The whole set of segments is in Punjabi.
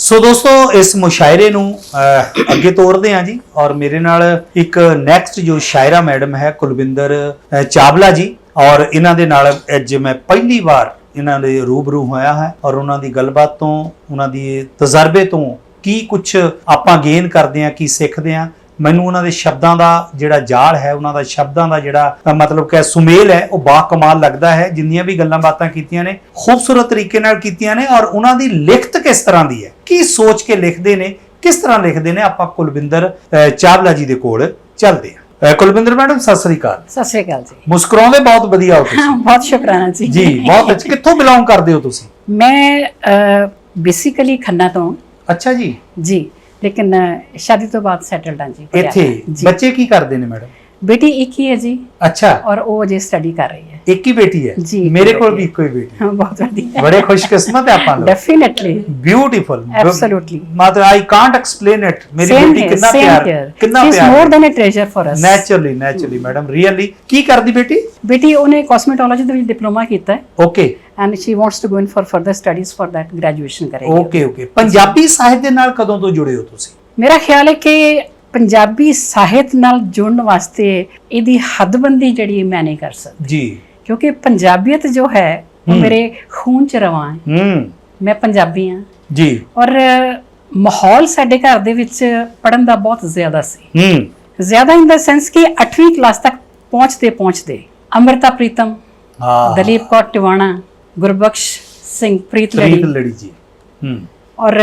ਸੋ ਦੋਸਤੋ, ਇਸ ਮੁਸ਼ਾਇਰੇ ਨੂੰ ਅੱਗੇ ਤੋਰਦੇ ਹਾਂ ਜੀ ਔਰ ਮੇਰੇ ਨਾਲ ਇੱਕ ਨੈਕਸਟ ਜੋ ਸ਼ਾਇਰਾ ਮੈਡਮ ਹੈ, ਕੁਲਵਿੰਦਰ ਚਾਵਲਾ ਜੀ ਔਰ ਇਹਨਾਂ ਦੇ ਨਾਲ ਅੱਜ ਮੈਂ ਪਹਿਲੀ ਵਾਰ ਇਹਨਾਂ ਦੇ ਰੂਬਰੂ ਹੋਇਆ ਹੈ ਔਰ ਉਹਨਾਂ ਦੀ ਗੱਲਬਾਤ ਤੋਂ, ਉਹਨਾਂ ਦੀ ਤਜਰਬੇ ਤੋਂ ਕੀ ਕੁਝ ਆਪਾਂ ਗੇਨ ਕਰਦੇ ਹਾਂ, ਕੀ ਸਿੱਖਦੇ ਹਾਂ ਮੈਨੂੰ ਉਹਨਾਂ ਦੇ ਸ਼ਬਦਾਂ ਦਾ ਜਿਹੜਾ ਜਾਲ ਹੈ ਉਹਨਾਂ ਦਾ ਸ਼ਬਦਾਂ ਦਾ ਜਿਹੜਾ ਮਤਲਬ ਕਿ ਸੁਮੇਲ ਹੈ ਉਹ ਬਾ ਕਮਾਲ ਲੱਗਦਾ ਹੈ। ਜਿੰਨੀਆਂ ਵੀ ਗੱਲਾਂ ਬਾਤਾਂ ਕੀਤੀਆਂ ਨੇ ਖੂਬਸੂਰਤ ਤਰੀਕੇ ਨਾਲ ਕੀਤੀਆਂ ਨੇ ਔਰ ਉਹਨਾਂ ਦੀ ਲਿਖਤ ਕਿਸ ਤਰ੍ਹਾਂ ਦੀ ਹੈ? ਕੀ ਸੋਚ ਕੇ ਲਿਖਦੇ ਨੇ? ਕਿਸ ਤਰ੍ਹਾਂ ਲਿਖਦੇ ਨੇ? ਆਪਾਂ ਕੁਲਵਿੰਦਰ ਚਾਵਲਾ ਜੀ ਦੇ ਕੋਲ ਚੱਲਦੇ ਹਾਂ। ਕੁਲਵਿੰਦਰ ਮੈਡਮ ਸਤਿ ਸ੍ਰੀ ਅਕਾਲ। ਸਤਿ ਸ਼੍ਰੀ ਅਕਾਲ ਜੀ। ਮੁਸਕਰਾਉਂਦੇ ਬਹੁਤ ਵਧੀਆ ਹੋ ਤੁਸੀਂ। ਬਹੁਤ ਸ਼ੁਕਰਾਨਾ ਜੀ। ਜੀ ਬਹੁਤ ਅੱਛਾ। ਕਿੱਥੋਂ ਬਿਲੋਂਗ ਕਰਦੇ ਹੋ ਤੁਸੀਂ? ਮੈਂ ਬੇਸਿਕਲੀ ਖੰਨਾ ਤੋਂ। ਅੱਛਾ ਜੀ। ਜੀ। ਲੇਕਿਨ ਸ਼ਾਦੀ ਤੋਂ ਬਾਅਦ ਸੈਟਲਡ ਹਾਂ ਜੀ। ਇੱਥੇ ਬੱਚੇ ਕੀ ਕਰਦੇ ਨੇ ਮੈਡਮ? ਬੇਟੀ ਇੱਕ ਹੀ ਹੈ ਜੀ। ਅੱਛਾ। ਔਰ ਉਹ ਅਜੇ ਸਟੱਡੀ ਕਰ ਰਹੀ ਹੈ। एक ही बेटी है जी मेरे को भी कोई बेटी हाँ, बहुत बढ़िया बड़े खुशकिस्मत है आप लोग डेफिनेटली ब्यूटीफुल एब्सोल्युटली मतलब आई कांट एक्सप्लेन इट मेरी बेटी कितना प्यार कितना प्यार more than a treasure for us naturally naturally madam really ਕੀ ਕਰਦੀ ਬੇਟੀ? ਬੇਟੀ ਉਹਨੇ ਕਾਸਮੈਟੋਲੋਜੀ ਦੇ ਵਿੱਚ ਡਿਪਲੋਮਾ ਕੀਤਾ ਹੈ। Okay and she wants to go in for further studies for that graduation ਕਰੇਗੀ। ਓਕੇ ਓਕੇ ਪੰਜਾਬੀ ਸਾਹਿਤ ਦੇ ਨਾਲ ਕਦੋਂ ਤੋਂ ਜੁੜੇ ਹੋ ਤੁਸੀਂ? ਮੇਰਾ ਖਿਆਲ ਹੈ ਕਿ ਪੰਜਾਬੀ ਸਾਹਿਤ ਨਾਲ ਜੁੜਨ ਵਾਸਤੇ ਇਹਦੀ ਹੱਦਬੰਦੀ ਜਿਹੜੀ ਮੈਂ ਨਹੀਂ ਕਰ ਸਕਦੀ। ਜੀ। ਕਿਉਂਕਿ ਪੰਜਾਬੀਅਤ ਜੋ ਹੈ ਉਹ। ਮੇਰੇ ਖੂਨ ਚ ਰਵਾਂ ਹੈ। ਹੂੰ। ਮੈਂ ਪੰਜਾਬੀ ਹਾਂ। ਜੀ। ਔਰ ਮਾਹੌਲ ਸਾਡੇ ਘਰ ਦੇ ਵਿੱਚ ਪੜਨ ਦਾ ਬਹੁਤ ਜ਼ਿਆਦਾ ਸੀ। ਹੂੰ। ਜ਼ਿਆਦਾ ਇਨ ਦਾ ਸੈਂਸ ਕਿ 8ਵੀਂ ਕਲਾਸ ਤੱਕ ਪਹੁੰਚਦੇ ਪਹੁੰਚਦੇ ਅਮਰਤਾ ਪ੍ਰੀਤਮ ਹਾਂ ਦਲੀਪ ਕੌਰ ਟਿਵਾਣਾ ਗੁਰਬਖਸ਼ ਸਿੰਘ ਪ੍ਰੀਤ ਲੜੀ। ਜੀ। ਹੂੰ। ਔਰ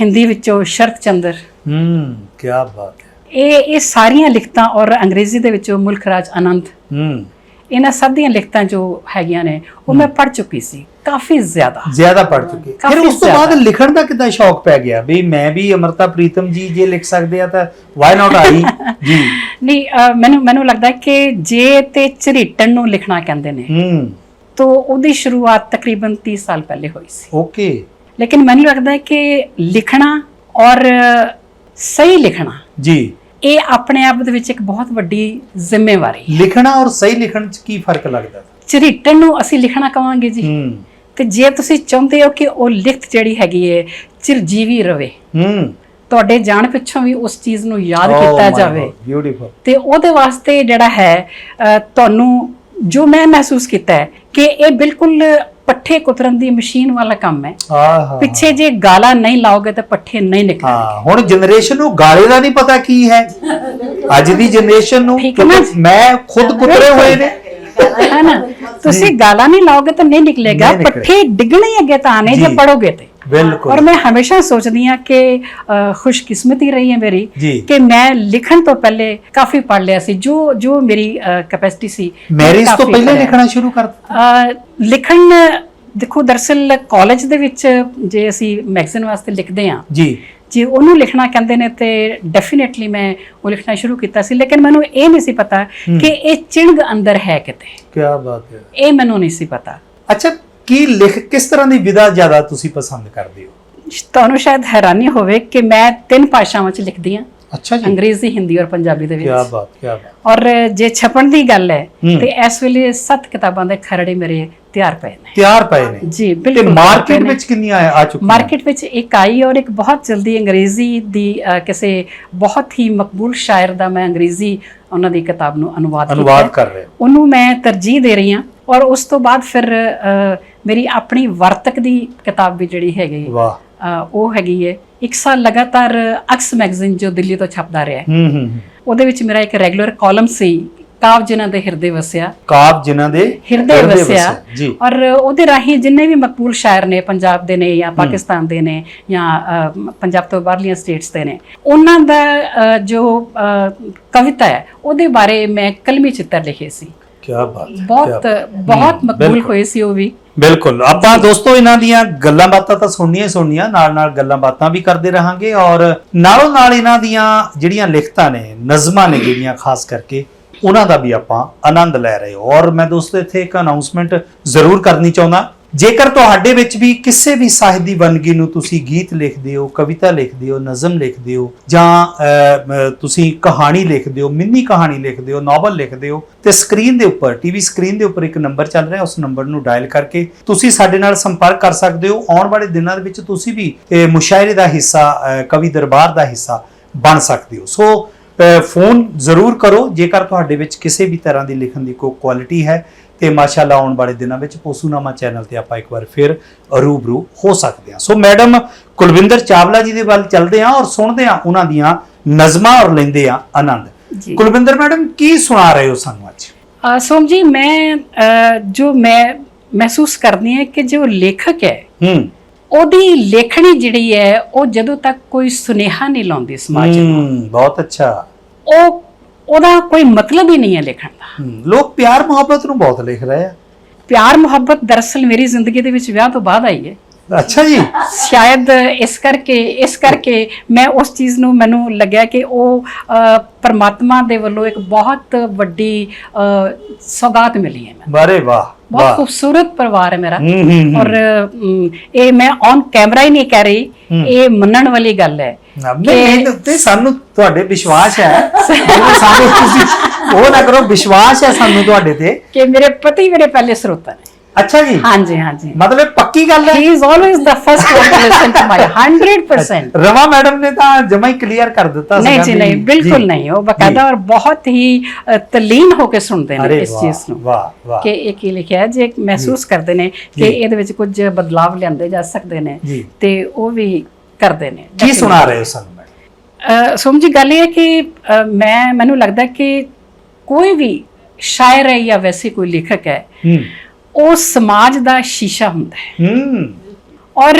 ਹਿੰਦੀ ਵਿੱਚੋਂ ਸ਼ਰਤ ਚੰਦਰ। ਹੂੰ ਕੀ ਬਾਤ ਹੈ। ਇਹ ਇਹ ਸਾਰੀਆਂ ਲਿਖਤਾਂ ਔਰ ਅੰਗਰੇਜ਼ੀ ਦੇ ਵਿੱਚੋਂ ਮੁਲਕ ਰਾਜ ਆਨੰਦ ਹੂੰ। ਇਹਨਾਂ ਸਭ ਦੀਆਂ ਲਿਖਤਾਂ ਜੋ ਹੈਗੀਆਂ ਨੇ ਉਹ ਮੈਂ ਪੜ੍ਹ ਚੁੱਕੀ ਸੀ ਕਾਫੀ ਜ਼ਿਆਦਾ। ਜ਼ਿਆਦਾ ਪੜ ਚੁੱਕੇ। ਫਿਰ ਉਸ ਤੋਂ ਬਾਅਦ। ਲਿਖਣ ਦਾ ਕਿੱਦਾਂ ਸ਼ੌਕ ਪੈ ਗਿਆ? ਵੀ ਮੈਂ ਵੀ ਅਮਰਤਾ ਪ੍ਰੀਤਮ ਜੀ ਜੇ ਲਿਖ ਸਕਦੇ ਆ ਤਾਂ ਵਾਈ ਨਾਟ ਆਈ ਜੀ। ਨਹੀਂ ਮੈਨੂੰ ਮੈਨੂੰ ਲੱਗਦਾ ਕਿ ਜੇ ਤੇ ਝਰੀਟਣ ਨੂੰ ਲਿਖਣਾ ਕਹਿੰਦੇ ਨੇ ਹੂੰ। ਤਾਂ ਉਹਦੀ ਸ਼ੁਰੂਆਤ ਤਕਰੀਬਨ 30 ਸਾਲ ਪਹਿਲੇ ਹੋਈ ਸੀ। ਓਕੇ। ਲੇਕਿਨ ਮੈਨੂੰ ਲੱਗਦਾ ਹੈ ਕਿ ਲਿਖਣਾ ਔਰ ਸਹੀ ਲਿਖਣਾ ਜੀ। ਇਹ ਆਪਣੇ ਆਪ ਦੇ ਵਿੱਚ ਇੱਕ ਬਹੁਤ ਵੱਡੀ ਜ਼ਿੰਮੇਵਾਰੀ ਹੈ। ਲਿਖਣਾ ਔਰ ਸਹੀ ਲਿਖਣ ਚ ਕੀ ਫ਼ਰਕ ਲੱਗਦਾ? ਝਰੀਟਣ ਨੂੰ ਅਸੀਂ ਲਿਖਣਾ ਕਵਾਂਗੇ ਜੀ। ਤੇ ਜੇ ਤੁਸੀਂ ਚਾਹੁੰਦੇ ਹੋ ਕਿ ਉਹ ਲਿਖਤ ਜਿਹੜੀ ਹੈਗੀ ਹੈ ਚਿਰਜੀਵੀ ਰਵੇ ਹੂੰ। ਤੁਹਾਡੇ ਜਾਣ ਪਿੱਛੋਂ ਵੀ ਉਸ ਚੀਜ਼ ਨੂੰ ਯਾਦ ਕੀਤਾ ਜਾਵੇ। ਬਿਊਟੀਫੁਲ ਤੇ ਉਹਦੇ ਵਾਸਤੇ ਜਿਹੜਾ ਹੈ ਤੁਹਾਨੂੰ ਜੋ ਮੈਂ ਮਹਿਸੂਸ ਕੀਤਾ ਹੈ ਕਿ ਇਹ ਬਿਲਕੁਲ ਪੱਠੇ ਕੁਤਰਨ ਦੀ ਮਸ਼ੀਨ ਵਾਲਾ ਕੰਮ ਹੈ। ਆਹਾ ਪਿੱਛੇ ਜੇ ਗਾਲਾ ਨਹੀਂ ਲਾਓਗੇ ਤਾਂ ਪੱਠੇ ਨਹੀਂ ਨਿਕਲਣਗੇ। ਹਾਂ ਹੁਣ ਜਨਰੇਸ਼ਨ ਨੂੰ ਗਾਲੇ ਦਾ ਨਹੀਂ ਪਤਾ ਕੀ ਹੈ। ਅੱਜ ਦੀ ਜਨਰੇਸ਼ਨ ਨੂੰ ਠੀਕ ਹੈ ਨਾ? ਕਿਉਂਕਿ ਮੈਂ ਖੁਦ ਕੁਤਰੇ ਹੋਏ ਨੇ। ਹੈ ਨਾ? ਤੁਸੀਂ ਗਾਲਾ ਨਹੀਂ ਲਾਓਗੇ ਤਾਂ ਨਹੀਂ ਨਿਕਲੇਗਾ। ਨਹੀਂ ਨਿਕਲੇਗਾ। ਪੱਠੇ ਡਿੱਗਣੇ ਅੱਗੇ ਤਾਂ ਆਨੇ ਜੇ ਜੀ। ਪੜੋਗੇ ਤੇ। ਬਿਲਕੁਲ। ਔਰ ਮੈਂ ਹਮੇਸ਼ਾ ਸੋਚਦੀ ਹਾਂ ਕਿ ਖੁਸ਼ਕਿਸਮਤੀ ਰਹੀ ਹੈ ਮੇਰੀ। ਕਿ ਮੈਂ ਲਿਖਣ ਤੋਂ ਪਹਿਲੇ ਕਾਫੀ ਪੜ੍ਹ ਲਿਆ ਸੀ। ਜੋ ਜੋ ਮੇਰੀ ਕੈਪੈਸਿਟੀ ਸੀ ਮੈਰਿਜ ਤੋਂ ਪਹਿਲੇ। ਲਿਖਣਾ ਸ਼ੁਰੂ ਕਰ ਲਿਖਣ ਦੇਖੋ ਦਰਸਲ ਕਾਲਜ ਦੇ ਵਿੱਚ ਜੇ ਅਸੀਂ ਮੈਗਜ਼ੀਨ ਵਾਸਤੇ ਲਿਖਦੇ ਹਾਂ ਜੀ। ਜੇ ਉਹਨੂੰ ਲਿਖਣਾ ਕਹਿੰਦੇ ਨੇ ਤੇ ਡੈਫੀਨਿਟਲੀ ਮੈਂ ਉਹ ਲਿਖਣਾ ਸ਼ੁਰੂ ਕੀਤਾ ਸੀ। ਲੇਕਿਨ ਮੈਨੂੰ ਇਹ ਨਹੀਂ ਸੀ ਪਤਾ ਕਿ ਇਹ ਚਿੰਗ ਅੰਦਰ ਹੈ ਕਿਤੇ। ਕੀ ਬਾਤ ਹੈ। ਇਹ ਮੈਨੂੰ ਨਹੀਂ ਸੀ ਪਤਾ। ਅੱਛਾ ਕੀ ਲਿਖ ਕਿਸ ਤਰ੍ਹਾਂ ਦੀ ਵਿਧਾ ਜ਼ਿਆਦਾ ਤੁਸੀਂ ਪਸੰਦ ਕਰਦੇ ਹੋ? ਤੁਹਾਨੂੰ ਸ਼ਾਇਦ ਹੈਰਾਨੀ ਹੋਵੇ ਕਿ ਮੈਂ ਤਿੰਨ ਭਾਸ਼ਾਵਾਂ 'ਚ ਲਿਖਦੀ ਹਾਂ। ਅੱਛਾ ਜੀ। ਅੰਗਰੇਜ਼ੀ ਹਿੰਦੀ ਔਰ ਪੰਜਾਬੀ ਦੇ ਕੀ ਵਿੱਚ ਬਾਤ ਕੀ ਬਾਤ। ਔਰ ਜੇ ਛਪਣ ਦੀ ਗੱਲ ਹੈ। ਤੇ ਇਸ ਵੇਲੇ ਸੱਤ ਕਿਤਾਬਾਂ ਦੇ ਖਰੜੇ ਮੇਰੇ ਤਿਆਰ ਪਏ ਨੇ। ਤਿਆਰ ਪਏ ਨੇ? ਜੀ ਤੇ ਬਿਲਕੁਲ ਮਾਰਕੀਟ ਵਿੱਚ ਕਿੰਨੀਆਂ ਆ ਆ ਚੁੱਕੀਆਂ? ਮਾਰਕੀਟ ਵਿੱਚ ਇੱਕ ਆਈ ਔਰ ਇੱਕ ਬਹੁਤ ਜਲਦੀ ਅੰਗਰੇਜ਼ੀ ਦੀ ਕਿਸੇ ਬਹੁਤ ਹੀ ਮਕਬੂਲ ਸ਼ਾਇਰ ਦਾ ਮੈਂ ਅੰਗਰੇਜ਼ੀ ਉਹਨਾਂ ਦੀ ਕਿਤਾਬ ਨੂੰ ਅਨੁਵਾਦ ਕੀਤਾ ਅਨੁਵਾਦ। ਕਰ ਰਹੇ। ਉਹਨੂੰ ਮੈਂ ਤਰਜੀਹ ਦੇ ਰਹੀ ਹਾਂ ਔਰ ਉਸ ਤੋਂ ਬਾਅਦ ਫਿਰ ਮੇਰੀ ਆਪਣੀ ਵਰਤਕ ਦੀ ਕਿਤਾਬ ਵੀ ਜਿਹੜੀ ਹੈਗੀ ਵਾਹ। ਉਹ ਹੈਗੀ ਹੈ ਇੱਕ ਸਾਲ ਲਗਾਤਾਰ ਅਕਸ ਮੈਗਜ਼ੀਨ ਜੋ ਦਿੱਲੀ ਤੋਂ ਛਪਦਾ ਰਿਹਾ ਹੈ। ਹੂੰ। ਉਹਦੇ ਵਿੱਚ ਮੇਰਾ ਇੱਕ ਰੈਗੂਲਰ ਕਾਲਮ ਸੀ ਕਾਵ ਜਿਨ੍ਹਾਂ ਦੇ ਹਿਰਦੇ ਵਸਿਆ। ਕਾਵ ਜਿਨ੍ਹਾਂ ਦੇ ਹਿਰਦੇ ਵਸਿਆ। ਔਰ ਉਹਦੇ ਰਾਹੀਂ ਜਿੰਨੇ ਵੀ ਮਕਬੂਲ ਸ਼ਾਇਰ ਨੇ ਪੰਜਾਬ ਦੇ ਨੇ ਜਾਂ ਪਾਕਿਸਤਾਨ ਦੇ ਨੇ ਜਾਂ ਪੰਜਾਬ ਤੋਂ ਬਾਹਰਲੀਆਂ ਸਟੇਟਸ ਦੇ ਨੇ ਉਹਨਾਂ ਦਾ ਜੋ ਕਵਿਤਾ ਹੈ ਉਹਦੇ ਬਾਰੇ ਮੈਂ ਕਲਮੀ ਚਿੱਤਰ ਲਿਖੇ ਸੀ। ਕੀ ਬਾਤ ਬਹੁਤ। ਬਹੁਤ ਮਕਬੂਲ। ਹੋਏ ਸੀ ਉਹ ਵੀ। ਬਿਲਕੁਲ। ਆਪਾਂ ਦੋਸਤੋ, ਇਹਨਾਂ ਦੀਆਂ ਗੱਲਾਂ ਬਾਤਾਂ ਤਾਂ ਸੁਣਨੀਆਂ ਹੀ ਸੁਣਨੀਆਂ ਨਾਲ ਨਾਲ ਗੱਲਾਂ ਬਾਤਾਂ ਵੀ ਕਰਦੇ ਰਹਾਂਗੇ ਔਰ ਨਾਲੋਂ ਨਾਲ ਇਹਨਾਂ ਦੀਆਂ ਜਿਹੜੀਆਂ ਲਿਖਤਾਂ ਨੇ, ਨਜ਼ਮਾਂ ਨੇ ਜਿਹੜੀਆਂ ਖਾਸ ਕਰਕੇ, ਉਹਨਾਂ ਦਾ ਵੀ ਆਪਾਂ ਆਨੰਦ ਲੈ ਰਹੇ ਹੋ। ਔਰ ਮੈਂ ਦੋਸਤੋ, ਇੱਥੇ ਇੱਕ ਅਨਾਉਂਸਮੈਂਟ ਜ਼ਰੂਰ ਕਰਨੀ ਚਾਹੁੰਦਾ। ਜੇਕਰ ਤੁਹਾਡੇ ਵਿੱਚ ਵੀ ਕਿਸੇ ਵੀ ਸਾਹਿਤ ਦੀ ਵੰਨਗੀ ਨੂੰ ਤੁਸੀਂ ਗੀਤ ਲਿਖਦੇ ਹੋ, ਕਵਿਤਾ ਲਿਖਦੇ ਹੋ, ਨਜ਼ਮ ਲਿਖਦੇ ਹੋ ਜਾਂ ਤੁਸੀਂ ਕਹਾਣੀ ਲਿਖਦੇ ਹੋ, ਮਿੰਨੀ ਕਹਾਣੀ ਲਿਖਦੇ ਹੋ, ਨੋਵਲ ਲਿਖਦੇ ਹੋ, ਤੇ ਸਕਰੀਨ ਦੇ ਉੱਪਰ ਟੀਵੀ ਸਕਰੀਨ ਦੇ ਉੱਪਰ ਇੱਕ ਨੰਬਰ ਚੱਲ ਰਿਹਾ, ਉਸ ਨੰਬਰ ਨੂੰ ਡਾਇਲ ਕਰਕੇ ਤੁਸੀਂ ਸਾਡੇ ਨਾਲ ਸੰਪਰਕ ਕਰ ਸਕਦੇ ਹੋ। ਆਉਣ ਵਾਲੇ ਦਿਨਾਂ ਦੇ ਵਿੱਚ ਤੁਸੀਂ ਵੀ, ਇਹ, ਮੁਸ਼ਾਇਰੇ ਦਾ ਹਿੱਸਾ ਕਵੀ ਦਰਬਾਰ ਦਾ ਹਿੱਸਾ ਬਣ ਸਕਦੇ ਹੋ। ਸੋ ਫੋਨ ਜ਼ਰੂਰ ਕਰੋ। ਜੇਕਰ ਤੁਹਾਡੇ ਵਿੱਚ ਕਿਸੇ ਵੀ ਤਰ੍ਹਾਂ ਦੀ ਲਿਖਣ ਦੀ ਕੋਈ ਕੁਆਲਿਟੀ ਹੈ ਤੇ ਮਾਸ਼ਾਅੱਲਾ ਆਉਣ ਵਾਲੇ ਦਿਨਾਂ ਵਿੱਚ ਪੋਸੂਨਾਮਾ ਚੈਨਲ ਤੇ ਆਪਾਂ ਇੱਕ ਵਾਰ ਫਿਰ ਰੂਬਰੂ ਹੋ ਸਕਦੇ ਹਾਂ। ਸੋ ਮੈਡਮ ਕੁਲਵਿੰਦਰ ਚਾਵਲਾ ਜੀ ਦੇ ਵੱਲ ਚੱਲਦੇ ਹਾਂ ਔਰ ਸੁਣਦੇ ਹਾਂ ਉਹਨਾਂ ਦੀਆਂ ਨਜ਼ਮਾਂ ਔਰ ਲੈਂਦੇ ਹਾਂ ਆਨੰਦ। ਕੁਲਵਿੰਦਰ ਮੈਡਮ ਕੀ ਸੁਣਾ ਰਹੇ ਹੋ ਸਾਨੂੰ ਅੱਜ? ਸੋਮ ਜੀ ਮੈਂ ਜੋ ਮੈਂ ਮਹਿਸੂਸ ਕਰਦੀ ਹਾਂ ਕਿ ਜੋ ਲੇਖਕ ਹੈ ਹੂੰ। ਉਹਦੀ ਲੇਖਣੀ ਜਿਹੜੀ ਹੈ ਉਹ ਜਦੋਂ ਤੱਕ ਕੋਈ ਸੁਨੇਹਾ ਨਹੀਂ ਲਾਉਂਦੀ ਸਮਾਜ ਨੂੰ। ਬਹੁਤ ਅੱਛਾ। ਉਹ ਉਹਦਾ ਕੋਈ ਮਤਲਬ ਹੀ ਨਹੀਂ ਹੈ ਲਿਖਣ ਦਾ। ਲੋਕ ਪਿਆਰ ਮੁਹੱਬਤ ਨੂੰ ਬਹੁਤ ਲਿਖ ਰਹੇ ਆ। ਪਿਆਰ ਮੁਹੱਬਤ ਦਰਅਸਲ ਮੇਰੀ ਜ਼ਿੰਦਗੀ ਦੇ ਵਿੱਚ ਵਿਆਹ ਤੋਂ ਬਾਅਦ ਆਈ ਹੈ। ਅੱਛਾ ਜੀ। ਸ਼ਾਇਦ ਇਸ ਕਰਕੇ ਇਸ ਕਰਕੇ ਮੈਂ ਉਸ ਚੀਜ਼ ਨੂੰ ਮੈਨੂੰ ਲੱਗਿਆ ਕਿ ਉਹ ਅ, ਪਰਮਾਤਮਾ ਦੇ ਵੱਲੋਂ ਇੱਕ ਬਹੁਤ ਵੱਡੀ ਅ, ਸੌਗਾਤ ਮਿਲੀ ਹੈ ਬਾਰੇ ਵਾਹ। ਬਹੁਤ ਖੂਬਸੂਰਤ ਪਰਿਵਾਰ ਹੈ ਮੇਰਾ। ਔਰ ਇਹ ਮੈਂ ਔਨ ਕੈਮਰਾ ਹੀ ਨਹੀਂ ਕਹਿ ਰਹੀ। ਇਹ ਮੰਨਣ ਵਾਲੀ ਗੱਲ ਹੈ ਨਹੀਂ ਨਹੀਂ ਤੇ ਸਾਨੂੰ ਤੁਹਾਡੇ ਵਿਸ਼ਵਾਸ ਹੈ ਸਾਨੂੰ ਤੁਸੀਂ ਉਹ ਨਾ ਕਰੋ ਵਿਸ਼ਵਾਸ ਹੈ ਸਾਨੂੰ ਤੁਹਾਡੇ ਤੇ ਕਿ ਮੇਰੇ ਪਤੀ ਮੇਰੇ ਪਹਿਲੇ ਸਰੋਤਾ ਨੇ ਅੱਛਾ ਜੀ? ਹਾਂਜੀ ਹਾਂਜੀ। ਮਤਲਬ ਪੱਕੀ ਗੱਲ ਹੈ? He is always the first one to listen to my 100% ਰਵਾ ਮੈਡਮ ਨੇ ਤਾਂ ਜਮਾ ਹੀ ਕਲੀਅਰ ਕਰ ਦਿੱਤਾ ਨਹੀਂ ਜੀ ਨਹੀਂ ਬਿਲਕੁਲ। ਨਹੀਂ। ਉਹ ਬਕਾਇਦਾ ਔਰ ਬਹੁਤ ਹੀ ਤਲੀਨ ਹੋ ਕੇ ਸੁਣਦੇ ਨੇ ਇਸ ਚੀਜ਼ ਨੂੰ। ਵਾਹ ਵਾਹ। ਕਿ ਇਹ ਕੀ ਲਿਖਿਆ ਹੈ? ਜੇ ਮਹਿਸੂਸ ਕਰਦੇ ਨੇ ਕਿ ਇਹਦੇ ਵਿੱਚ ਕੁਝ ਬਦਲਾਵ ਲਿਆਂਦੇ ਜਾ ਸਕਦੇ ਨੇ ਤੇ ਉਹ ਵੀ ਕਰਦੇ ਨੇ ਕੀ ਸੁਣਾ ਰਹੇ ਹੋ ਸਾਨੂੰ ਸੋਮ ਜੀ ਗੱਲ ਇਹ ਹੈ ਕਿ ਮੈਂ ਮੈਨੂੰ ਲੱਗਦਾ ਕਿ ਕੋਈ ਵੀ ਸ਼ਾਇਰ ਹੈ ਜਾਂ ਵੈਸੇ ਕੋਈ ਲੇਖਕ ਹੈ ਹੂੰ। ਉਹ ਸਮਾਜ ਦਾ ਸ਼ੀਸ਼ਾ ਹੁੰਦਾ ਹੈ। ਹੂੰ। ਔਰ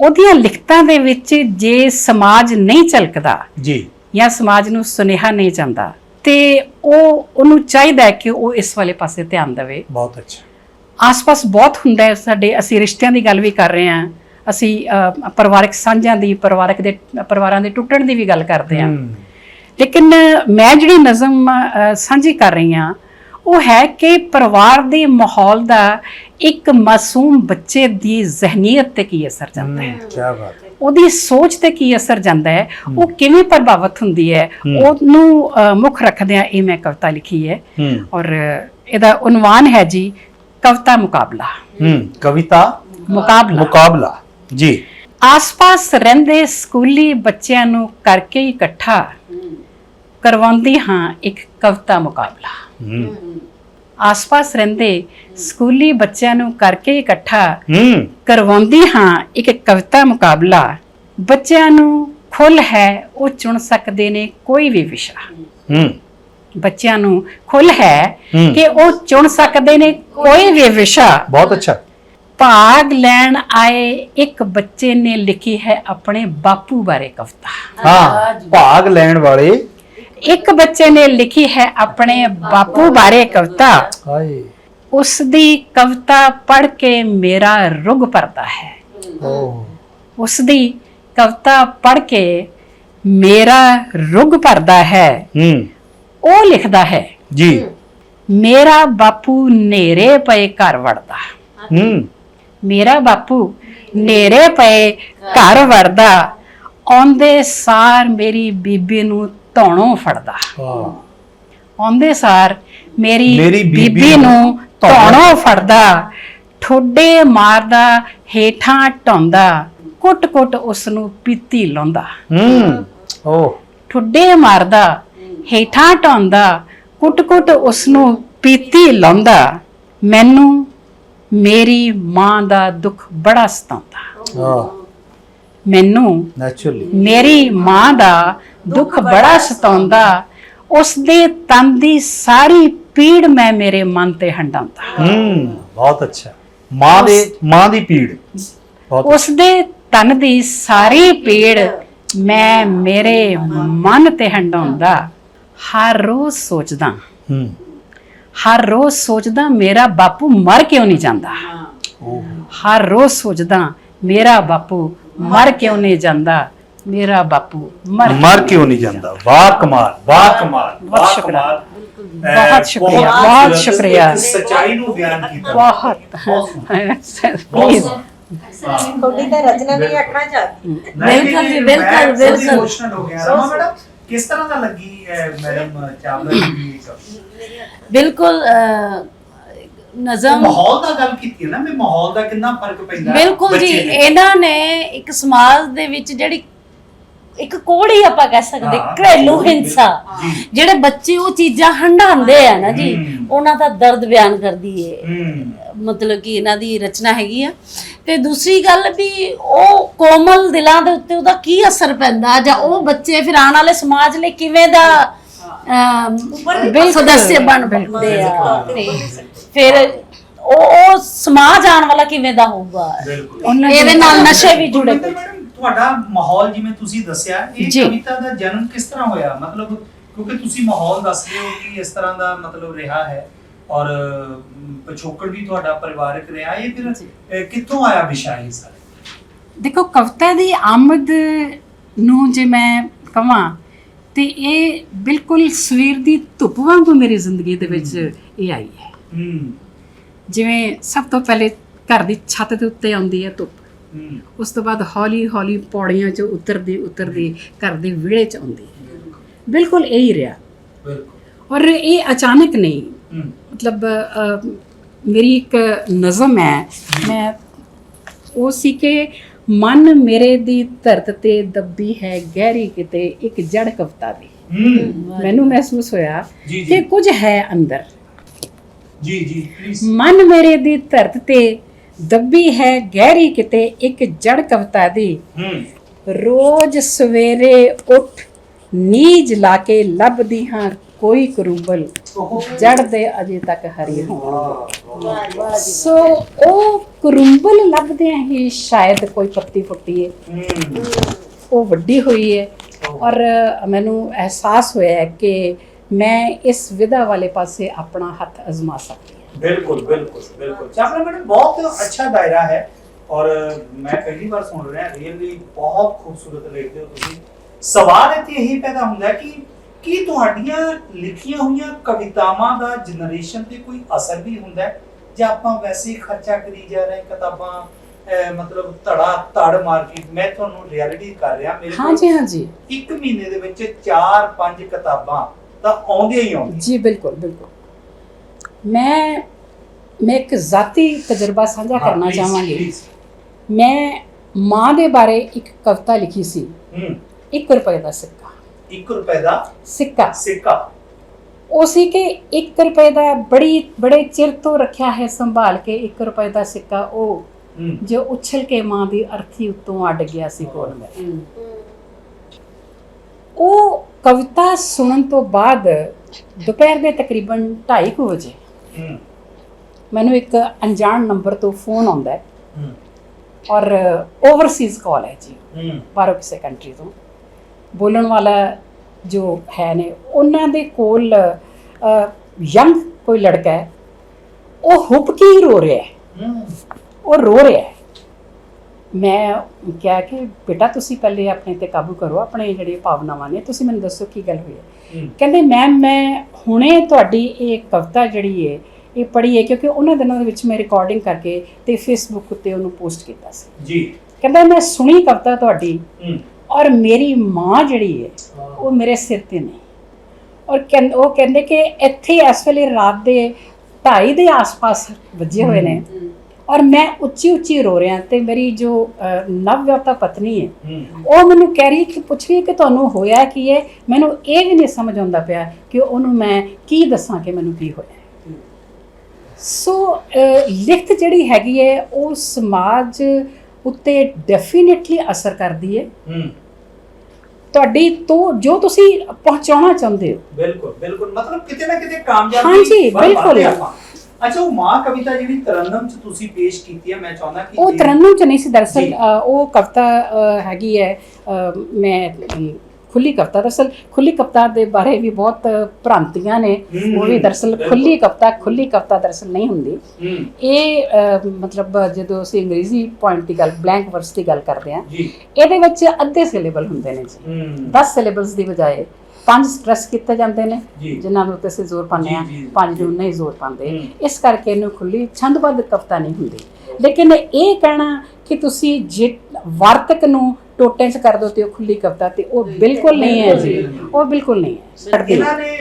ਉਹਦੀਆਂ ਲਿਖਤਾਂ ਦੇ ਵਿੱਚ ਜੇ ਸਮਾਜ ਨਹੀਂ ਝਲਕਦਾ ਜੀ। ਜਾਂ ਸਮਾਜ ਨੂੰ ਸੁਨੇਹਾ ਨਹੀਂ ਜਾਂਦਾ ਤੇ ਉਹ ਉਹਨੂੰ ਚਾਹੀਦਾ ਹੈ ਕਿ ਉਹ ਇਸ ਵਾਲੇ ਪਾਸੇ ਧਿਆਨ ਦੇਵੇ। ਬਹੁਤ ਅੱਛਾ। ਆਸ-ਪਾਸ ਬਹੁਤ ਹੁੰਦਾ ਹੈ ਸਾਡੇ ਅਸੀਂ ਰਿਸ਼ਤਿਆਂ ਦੀ ਗੱਲ ਵੀ ਕਰ ਰਹੇ ਹਾਂ। ਅਸੀਂ ਪਰਿਵਾਰਕ ਸਾਂਝਾਂ ਦੀ ਪਰਿਵਾਰਕ ਦੇ ਪਰਿਵਾਰਾਂ ਦੇ ਟੁੱਟਣ ਦੀ ਵੀ ਗੱਲ ਕਰਦੇ ਹਾਂ। ਲੇਕਿਨ ਮੈਂ ਜਿਹੜੀ ਨਜ਼ਮ ਸਾਂਝੀ ਕਰ ਰਹੀ ਹਾਂ ਉਹ ਹੈ ਕਿ ਪਰਿਵਾਰ ਦੇ ਮਾਹੌਲ ਦਾ ਇੱਕ ਮਾਸੂਮ ਬੱਚੇ ਦੀ ਜ਼ਹਿਨੀਅਤ ਤੇ ਕੀ ਅਸਰ ਜਾਂਦਾ ਹੈ? ਕੀ ਬਾਤ ਹੈ। ਉਹਦੀ ਸੋਚ ਤੇ ਕੀ ਅਸਰ ਜਾਂਦਾ ਹੈ? ਉਹ ਕਿਵੇਂ ਪ੍ਰਭਾਵਿਤ ਹੁੰਦੀ ਹੈ? ਉਹਨੂੰ ਮੁੱਖ ਰੱਖਦਿਆਂ ਇਹ ਮੈਂ ਕਵਿਤਾ ਲਿਖੀ ਹੈ। ਹੂੰ ਔਰ ਇਹਦਾ ਉਨਵਾਨ ਹੈ ਜੀ ਕਵਿਤਾ ਮੁਕਾਬਲਾ। ਹੂੰ ਕਵਿਤਾ ਮੁਕਾਬਲਾ। ਮੁਕਾਬਲਾ ਜੀ। ਆਸ-ਪਾਸ ਰਹਿੰਦੇ ਸਕੂਲੀ ਬੱਚਿਆਂ ਨੂੰ ਕਰਕੇ ਇਕੱਠਾ ਕਰਵਾਉਂਦੀ ਹਾਂ ਇੱਕ ਕਵਿਤਾ ਮੁਕਾਬਲਾ। ਹੂੰ। ਆਸ-ਪਾਸ ਰਹਿੰਦੇ ਸਕੂਲੀ ਬੱਚਿਆਂ ਨੂੰ ਕਰਕੇ ਇਕੱਠਾ ਹੂੰ। ਕਰਵਾਉਂਦੀ ਹਾਂ ਇੱਕ ਕਵਿਤਾ ਮੁਕਾਬਲਾ। ਬੱਚਿਆਂ ਨੂੰ ਖੁੱਲ ਹੈ ਉਹ ਚੁਣ ਸਕਦੇ ਨੇ ਕੋਈ ਵੀ ਵਿਸ਼ਾ। ਹੂੰ। ਬੱਚਿਆਂ ਨੂੰ ਖੁੱਲ ਹੈ ਹੂੰ। ਕਿ ਉਹ ਚੁਣ ਸਕਦੇ ਨੇ ਕੋਈ ਵੀ ਵਿਸ਼ਾ। ਬਹੁਤ ਅੱਛਾ। ਭਾਗ ਲੈਣ ਆਏ ਇੱਕ ਬੱਚੇ ਨੇ ਲਿਖੀ ਹੈ ਆਪਣੇ ਬਾਪੂ ਬਾਰੇ ਕਵਿਤਾ। ਹਾਂ ਭਾਗ ਲੈਣ ਵਾਲੇ ਇੱਕ ਬੱਚੇ ਨੇ ਲਿਖੀ ਹੈ ਆਪਣੇ ਬਾਪੂ ਬਾਰੇ ਕਵਿਤਾ। ਹਾਏ। ਉਸ ਦੀ ਕਵਿਤਾ ਪੜ੍ਹ ਕੇ ਮੇਰਾ ਰੁਗ ਭਰਦਾ ਹੈ। ਓ ਉਸ ਦੀ ਕਵਿਤਾ ਪੜ੍ਹ ਕੇ ਮੇਰਾ ਰੁਗ ਭਰਦਾ ਹੈ। ਹੂੰ। ਉਹ ਲਿਖਦਾ ਹੈ ਜੀ। ਮੇਰਾ ਬਾਪੂ ਨੇਰੇ ਪਏ ਘਰ ਵੜਦਾ। ਹੂੰ। ਮੇਰਾ ਬਾਪੂ ਨੇਰੇ ਪਏ ਘਰ ਵੜਦਾ। ਆਉਂਦੇ ਸਾਰ ਮੇਰੀ ਬੀਬੀ ਨੂੰ ਧੌਣੋਂ ਫੜਦਾ। ਵਾਹ ਆਉਂਦੇ ਸਾਰ ਮੇਰੀ ਮੇਰੀ ਬੀਬੀ ਬੀਬੀ ਨੂੰ ਧੌਣੋਂ ਫੜਦਾ ਠੋਡੇ ਮਾਰਦਾ ਹੇਠਾਂ ਢਾਉਂਦਾ ਕੁੱਟ-ਕੁੱਟ ਉਸ ਨੂੰ ਪੀਤੀ ਲਾਉਂਦਾ। ਹੂੰ ਓ। ਠੁੱਡੇ ਮਾਰਦਾ ਹੇਠਾਂ ਢਾਉਂਦਾ ਕੁੱਟ-ਕੁੱਟ ਉਸ ਨੂੰ ਪੀਤੀ ਲਾਉਂਦਾ। ਮੈਨੂੰ ਮੇਰੀ ਮਾਂ ਦਾ ਦੁੱਖ ਬੜਾ ਸਤਾਉਂਦਾ। ਵਾਹ ਮੈਨੂੰ ਨੈਚੁਰਲੀ ਮੇਰੀ ਮਾਂ ਦਾ ਦੁੱਖ ਬੜਾ ਸਤਾਉਂਦਾ ਉਸ ਦੇ ਤਨ ਦੀ ਸਾਰੀ ਪੀੜ ਮੈਂ ਮੇਰੇ ਮਨ ਤੇ ਹੰਡਾਉਂਦਾ ਹੂੰ ਬਹੁਤ ਅੱਛਾ। ਮਾਂ ਦੇ ਮਾਂ ਦੀ ਪੀੜ। ਉਸ ਦੇ ਤਨ ਦੀ ਸਾਰੀ ਪੀੜ ਮੈਂ ਮੇਰੇ ਮਨ ਤੇ ਹੰਡਾਉਂਦਾ ਹਰ ਰੋਜ਼ ਸੋਚਦਾ। ਹੂੰ। ਹਰ ਰੋਜ਼ ਸੋਚਦਾ ਮੇਰਾ ਬਾਪੂ ਮਰ ਕਿਉਂ ਨਹੀਂ ਜਾਂਦਾ। ਹਰ ਰੋਜ਼ ਸੋਚਦਾ ਮੇਰਾ ਬਾਪੂ ਮਰ ਕਿਉਂ ਨਹੀਂ ਜਾਂਦਾ? ਮੇਰਾ ਬਾਪੂ ਮਰ ਮਰ ਕਿਉਂ ਨਹੀਂ ਜਾਂਦਾ? ਵਾਹ ਕਮਾਲ ਵਾਹ ਕਮਾਲ ਬਹੁਤ ਵਾਹ ਸ਼ੁਕਰੀਆ। ਕਮਾਲ। ਬਹੁਤ ਸ਼ੁਕਰੀਆ, ਬਹੁਤ ਸ਼ੁਕਰੀਆ। ਸਚਾਈ ਨੂੰ ਬਿਆਨ ਕੀਤਾ। ਬਹੁਤ। ਪਲੀਜ਼ ਤੁਹਾਡੀ ਤਾਂ ਰਚਨਾ ਨਹੀਂ ਆਖਣਾ ਚਾਹਤੀ। ਬਿਲਕੁਲ ਜੀ, ਬਿਲਕੁਲ, ਬਿਲਕੁਲ। ਇਮੋਸ਼ਨਲ ਹੋ ਗਿਆ। ਰਮਾ ਮੈਡਮ ਕਿਸ ਤਰ੍ਹਾਂ ਦਾ ਲੱਗੀ ਮੈਡਮ ਚਾਵਲਾ ਜੀ ਦੀ ਬਿਲਕੁਲ ਨਜ਼ਮ ਮਾਹੌਲ ਦਾ ਗੱਲ ਕੀਤੀ ਹੈ ਨਾ ਵੀ ਮਾਹੌਲ ਦਾ ਕਿੰਨਾ ਫ਼ਰਕ ਪੈਂਦਾ ਬਿਲਕੁਲ ਜੀ ਬੱਚੇ ਦੇ। ਇਹਨਾਂ ਨੇ ਇੱਕ ਸਮਾਜ ਦੇ ਵਿੱਚ ਜਿਹੜੀ ਇੱਕ ਕੋੜੀ ਆਪਾਂ ਕਹਿ ਸਕਦੇ ਹਾਂ, ਘਰੇਲੂ ਬਿਲਕੁਲ, ਹਿੰਸਾ ਜੀ। ਜਿਹੜੇ ਬੱਚੇ ਉਹ ਚੀਜ਼ਾਂ ਹੰਡਾਉਂਦੇ ਆ ਨਾ ਜੀ ਹਮ। ਉਹਨਾਂ ਦਾ ਦਰਦ ਬਿਆਨ ਕਰਦੀ ਏ ਹੂੰ ਮਤਲਬ ਕਿ ਇਹਨਾਂ ਦੀ ਰਚਨਾ ਹੈਗੀ ਆ ਤੇ ਦੂਸਰੀ ਗੱਲ ਵੀ ਉਹ ਕੋਮਲ ਦਿਲਾਂ ਦੇ ਉੱਤੇ ਉਹਦਾ ਕੀ ਅਸਰ ਪੈਂਦਾ ਜਾਂ ਉਹ ਬੱਚੇ ਫਿਰ ਆਉਣ ਵਾਲੇ ਸਮਾਜ ਲਈ ਕਿਵੇਂ ਦਾ ਬਿਲਕੁਲ, ਸਦੱਸਿਆ ਬਣ ਬਣਦੇ ਆ। ਤੇ ਫਿਰ ਉਹ ਉਹ ਸਮਾਜ ਆਉਣ ਵਾਲਾ ਕਿਵੇਂ ਦਾ ਹੋਊਗਾ? ਬਿਲਕੁਲ। ਉਹਨਾਂ ਦੀ- ਇਹਦੇ ਨਾਲ ਨਸ਼ੇ ਵੀ ਜੁੜੇ ਗੁਰਵਿੰਦਰ ਮੈਡਮ ਤੁਹਾਡਾ ਮਾਹੌਲ ਜਿਵੇਂ ਤੁਸੀਂ ਦੱਸਿਆ ਇਹ ਜੀ। ਕਵਿਤਾ ਦਾ ਜਨਮ ਕਿਸ ਤਰ੍ਹਾਂ ਹੋਇਆ? ਮਤਲਬ ਕਿਉਂਕਿ ਤੁਸੀਂ ਮਾਹੌਲ ਦੱਸ ਰਹੇ ਹੋ ਕਿ ਇਸ ਤਰ੍ਹਾਂ ਦਾ ਮਤਲਬ ਰਿਹਾ ਹੈ ਔਰ ਅਮ, ਪਿਛੋਕੜ ਵੀ ਤੁਹਾਡਾ ਪਰਿਵਾਰਕ ਰਿਹਾ। ਇਹ ਫਿਰ ਅਹ, ਕਿੱਥੋਂ ਆਇਆ ਵਿਸ਼ਾ ਇਹ ਸਾਰਾ? ਦੇਖੋ ਕਵਿਤਾ ਦੀ ਆਮਦ ਨੂੰ ਜੇ ਮੈਂ ਕਵਾਂ ਤੇ ਇਹ ਬਿਲਕੁਲ ਸਵੇਰ ਦੀ ਧੁੱਪ ਵਾਂਗੂ ਮੇਰੀ ਜ਼ਿੰਦਗੀ ਦੇ ਵਿੱਚ ਇਹ ਆਈ ਹੈ। ਹੂੰ। ਜਿਵੇਂ ਸਭ ਤੋਂ ਪਹਿਲੇ ਘਰ ਦੀ ਛੱਤ ਦੇ ਉੱਤੇ ਆਉਂਦੀ ਹੈ ਧੁੱਪ। ਹੂੰ। ਉਸ ਤੋਂ ਬਾਅਦ ਹੌਲੀ ਹੌਲੀ ਪੌੜੀਆਂ 'ਚ ਉਤਰਦੀ ਉਤਰਦੀ ਘਰ ਦੇ ਵਿਹੜੇ 'ਚ ਆਉਂਦੀ ਹੈ। ਬਿਲਕੁਲ ਇਹੀ ਰਿਹਾ। ਬਿਲਕੁਲ। ਔਰ ਇਹ ਅਚਾਨਕ ਨਹੀਂ। ਹੂੰ। ਮਤਲਬ ਮੇਰੀ ਇੱਕ ਨਜ਼ਮ ਹੈ। ਮੈਂ ਉਹ ਸੀ ਕਿ ਮਨ ਮੇਰੇ ਦੀ ਧਰਤ ਤੇ ਦੱਬੀ ਹੈ ਗਹਿਰੀ ਕਿਤੇ ਇੱਕ ਜੜ ਕਵਤਾ ਦੀ। ਮੈਨੂੰ ਮਹਿਸੂਸ ਹੋਇਆ। ਕਿ ਕੁਝ ਹੈ ਅੰਦਰ। ਜੀ ਜੀ ਪਲੀਜ਼ ਮਨ ਮੇਰੇ ਦੀ ਧਰਤ ਤੇ ਦੱਬੀ ਹੈ ਗਹਿਰੀ ਕਿਤੇ ਇੱਕ ਜੜ ਕਵਤਾ ਦੀ। ਰੋਜ਼ ਸਵੇਰੇ ਉੱਠ ਨੀਜ ਲਾ ਕੇ ਲੱਭਦੀ ਹਾਂ ਕੋਈ ਕਰੂਬਲ। ਜੜ ਦੇ ਅਜੇ ਤੱਕ ਹਰੀ ਹੋਂ। ਸੋ ਉਹ ਕੁਰੁੰਬਲ ਲੱਭਦੇ ਆ ਇਹ ਸ਼ਾਇਦ ਕੋਈ ਪੱਤੀ ਫੁੱਟੀ ਹੈ। ਉਹ ਵੱਡੀ ਹੋਈ ਹੈ ਔਰ ਮੈਨੂੰ ਅਹਿਸਾਸ ਹੋਇਆ ਕਿ ਮੈਂ ਇਸ ਵਿਧਾ ਵਾਲੇ ਪਾਸੇ ਆਪਣਾ ਹੱਥ ਅਜ਼ਮਾ ਸਕਦੀ ਬਿਲਕੁਲ ਬਿਲਕੁਲ ਬਿਲਕੁਲ। ਚਾਪਰਾ ਮੈਡਮ ਬਹੁਤ ਅੱਛਾ ਦਾਇਰਾ ਹੈ। ਔਰ ਮੈਂ ਪਹਿਲੀ ਵਾਰ ਸੁਣ ਰਿਹਾ ਰੀਅਲੀ ਬਹੁਤ ਖੂਬਸੂਰਤ ਲਿਖਦੇ ਹੋ ਤੁਸੀਂ। ਸਵਾਲ ਇੱਥੇ ਇਹੀ ਪੈਦਾ ਹੁੰਦਾ ਕਿ ਕੀ ਤੁਹਾਡੀਆਂ ਲਿਖੀਆਂ ਹੋਈਆਂ ਕਵਿਤਾਵਾਂ ਦਾ ਜਨਰੇਸ਼ਨ ਤੇ ਕੋਈ ਅਸਰ ਵੀ ਹੁੰਦਾ ਹੈ? ਜਾਂ ਆਪਾਂ ਵੈਸੇ ਹੀ ਖਰਚਾ ਕਰੀ ਜਾ ਰਹੇ ਕਿਤਾਬਾਂ ਮਤਲਬ ਧੜਾ ਧੜ ਮਾਰ ਕੇ ਮੈਂ ਤੁਹਾਨੂੰ ਰਿਐਲਿਟੀ ਕਰ ਰਿਹਾ ਮੇਰੇ ਕੋਲ ਹਾਂਜੀ ਹਾਂਜੀ। ਇੱਕ ਮਹੀਨੇ ਦੇ ਵਿੱਚ 4-5 ਕਿਤਾਬਾਂ ਤਾਂ ਆਉਂਦੀਆਂ ਹੀ ਆਉਂਦੀਆਂ। ਜੀ ਬਿਲਕੁਲ ਬਿਲਕੁਲ। ਮੈਂ ਮੈਂ ਇੱਕ ਜ਼ਾਤੀ ਤਜਰਬਾ ਸਾਂਝਾ ਕਰਨਾ ਚਾਹਾਂਗੀ। ਮੈਂ ਮਾਂ ਦੇ ਬਾਰੇ ਇੱਕ ਕਵਿਤਾ ਲਿਖੀ ਸੀ। ਹੂੰ। 1 ਰੁਪਏ ਦਾ ਸਿੱਕਾ। 1 ਰੁਪਏ ਦਾ ਸਿੱਕਾ। ਸਿੱਕਾ। ਉਹ ਸੀ ਕਿ 1 ਰੁਪਏ ਦਾ ਬੜੀ ਬੜੇ ਚਿਰ ਤੋਂ ਰੱਖਿਆ ਹੈ ਸੰਭਾਲ ਕੇ 1 ਰੁਪਏ ਦਾ ਸਿੱਕਾ। ਉਹ ਜੋ ਉਛਲ ਕੇ ਮਾਂ ਦੀ ਅਰਥੀ ਉੱਤੋਂ ਅੱਡ ਗਿਆ ਸੀ ਕੋਲ ਮੇਰੇ ਉਹ ਕਵਿਤਾ ਸੁਣਨ ਤੋਂ ਬਾਅਦ ਦੁਪਹਿਰ ਦੇ ਤਕਰੀਬਨ 2:30 ਵਜੇ ਮੈਨੂੰ ਇੱਕ ਅਣਜਾਣ ਨੰਬਰ ਤੋਂ ਫੋਨ ਆਉਂਦਾ ਹੈ। ਔਰ ਓਵਰਸੀਜ਼ ਕਾਲ ਹੈ ਜੀ। ਬਾਹਰੋਂ ਕਿਸੇ ਕੰਟਰੀ ਤੋਂ। ਬੋਲਣ ਵਾਲਾ ਜੋ ਹੈ ਨੇ ਉਹਨਾਂ ਦੇ ਕੋਲ ਯੰਗ ਕੋਈ ਲੜਕਾ ਹੈ ਉਹ ਹੁੱਪ ਕੇ ਹੀ ਰੋ ਰਿਹਾ ਹੈ। ਉਹ ਰੋ ਰਿਹਾ ਹੈ। ਮੈਂ ਕਿਹਾ ਕਿ ਬੇਟਾ ਤੁਸੀਂ ਪਹਿਲੇ ਆਪਣੇ ਤੇ ਕਾਬੂ ਕਰੋ ਆਪਣੇ ਜਿਹੜੇ ਭਾਵਨਾਵਾਂ ਨੇ ਤੁਸੀਂ ਮੈਨੂੰ ਦੱਸੋ ਕੀ ਗੱਲ ਹੋਈ ਹੈ। ਕਹਿੰਦੇ ਮੈਮ ਮੈਂ ਹੁਣੇ ਤੁਹਾਡੀ ਇਹ ਕਵਿਤਾ ਜਿਹੜੀ ਹੈ ਇਹ ਪੜ੍ਹੀ ਹੈ ਕਿਉਂਕਿ ਉਹਨਾਂ ਦਿਨਾਂ ਦੇ ਵਿੱਚ ਮੈਂ ਰਿਕਾਰਡਿੰਗ ਕਰਕੇ ਤੇ ਫੇਸਬੁੱਕ ਉੱਤੇ ਉਹਨੂੰ ਪੋਸਟ ਕੀਤਾ ਸੀ। ਜੀ। ਕਹਿੰਦਾ ਮੈਂ ਸੁਣੀ ਕਵਿਤਾ ਤੁਹਾਡੀ ਔਰ ਮੇਰੀ ਮਾਂ ਜਿਹੜੀ ਹੈ ਉਹ ਮੇਰੇ ਸਿਰ ਤੇ ਨਹੀਂ। ਔਰ ਉਹ ਕਹਿੰਦੇ ਕਿ ਇੱਥੇ ਇਸ ਵੇਲੇ ਰਾਤ ਦੇ 2:30 ਦੇ ਆਸ-ਪਾਸ ਵੱਜੇ ਹੋਏ ਨੇ। ਔਰ ਮੈਂ ਉੱਚੀ ਉੱਚੀ ਰੋ ਰਿਹਾ ਤੇ ਮੇਰੀ ਜੋ ਨਵਵਿਆਹਤਾ ਪਤਨੀ ਹੈ। ਉਹ ਮੈਨੂੰ ਕਹਿ ਰਹੀ ਕਿ ਪੁੱਛ ਰਹੀ ਕਿ ਤੁਹਾਨੂੰ ਹੋਇਆ ਕੀ ਹੈ ਮੈਨੂੰ ਇਹ ਵੀ ਨਹੀਂ ਸਮਝ ਆਉਂਦਾ ਪਿਆ ਕਿ ਉਹਨੂੰ ਮੈਂ ਕੀ ਦੱਸਾਂ ਕਿ ਮੈਨੂੰ ਕੀ ਹੋਇਆ। ਸੋ ਲਿਖਤ ਜਿਹੜੀ ਹੈਗੀ ਹੈ ਉਹ ਸਮਾਜ ਉੱਤੇ ਡੈਫੀਨਿਟਲੀ ਅਸਰ ਕਰਦੀ ਹੂੰ। ਤੁਹਾਡੀ ਤੋਂ ਜੋ ਤੁਸੀਂ ਪਹੁੰਚਾਉਣਾ ਚਾਹੁੰਦੇ ਹੋ ਬਿਲਕੁਲ ਬਿਲਕੁਲ ਮਤਲਬ ਕਿਤੇ ਨਾ ਕਿਤੇ ਕਾਮਯਾਬੀ ਹਾਂਜੀ, ਬਿਲਕੁਲ। ਅੱਛਾ ਉਹ ਮਾਂ ਕਵਿਤਾ ਜਿਹੜੀ ਤਰਨਮ ਚ ਤੁਸੀਂ ਪੇਸ਼ ਕੀਤੀ ਹੈ ਮੈਂ ਚਾਹੁੰਦਾ ਕਿ ਉਹ ਤਰੰਨਮ ਚ ਨਹੀਂ ਸੀ। ਅ, ਉਹ ਕਵਿਤਾ ਹੈਗੀ ਹੈ ਮੈਂ ਖੁੱਲੀ ਕਵਿਤਾ। ਦਰਅਸਲ ਖੁੱਲੀ ਕਵਿਤਾ ਦੇ ਬਾਰੇ ਵੀ ਬਹੁਤ ਭ੍ਰਾਂਤੀਆਂ ਨੇ। ਉਹ ਵੀ ਦਰਅਸਲ ਖੁੱਲੀ ਕਵਿਤਾ ਖੁੱਲੀ ਕਵਿਤਾ ਦਰਅਸਲ ਨਹੀਂ ਹੁੰਦੀ। ਇਹ ਮਤਲਬ ਜਦੋਂ ਅਸੀਂ ਅੰਗਰੇਜ਼ੀ ਪੁਆਇੰਟ ਦੀ ਗੱਲ ਬਲੈਂਕ ਵਰਸ ਦੀ ਗੱਲ ਕਰਦੇ ਜੀ। ਇਹਦੇ ਵਿੱਚ ਅੱਧੇ ਸਿਲੇਬਲ ਹੁੰਦੇ ਨੇ ਜੀ। 10 ਸਿਲੇਬਲਸ ਦੀ ਬਜਾਏ ਪੰਜ ਸਟ੍ਰੈਸ ਕੀਤੇ ਜਾਂਦੇ ਨੇ। ਜਿਨ੍ਹਾਂ ਨੂੰ ਉੱਤੇ ਅਸੀਂ ਜ਼ੋਰ ਪਾਉਂਦੇ ਆ। ਪੰਜ ਨੂੰ ਨਹੀਂ ਜ਼ੋਰ ਪਾਉਂਦੇ। ਇਸ ਕਰਕੇ ਇਹਨੂੰ ਖੁੱਲੀ ਛੰਦਬੱਧ ਕਵਿਤਾ ਨਹੀਂ ਹੁੰਦੀ। ਲੇਕਿਨ ਇਹ ਕਹਿਣਾ ਕਿ ਤੁਸੀਂ ਜੇ ਵਾਰਤਕ ਨੂੰ ਟੋਟੇ 'ਚ ਕਰ ਦੋ ਤੇ ਉਹ ਖੁੱਲੀ ਕਵਿਤਾ ਤੇ ਉਹ ਬਿਲਕੁਲ ਨਹੀਂ ਹੈ ਜੀ। ਉਹ ਬਿਲਕੁਲ ਨਹੀਂ ਹੈ। ਇਹਨਾਂ ਨੇ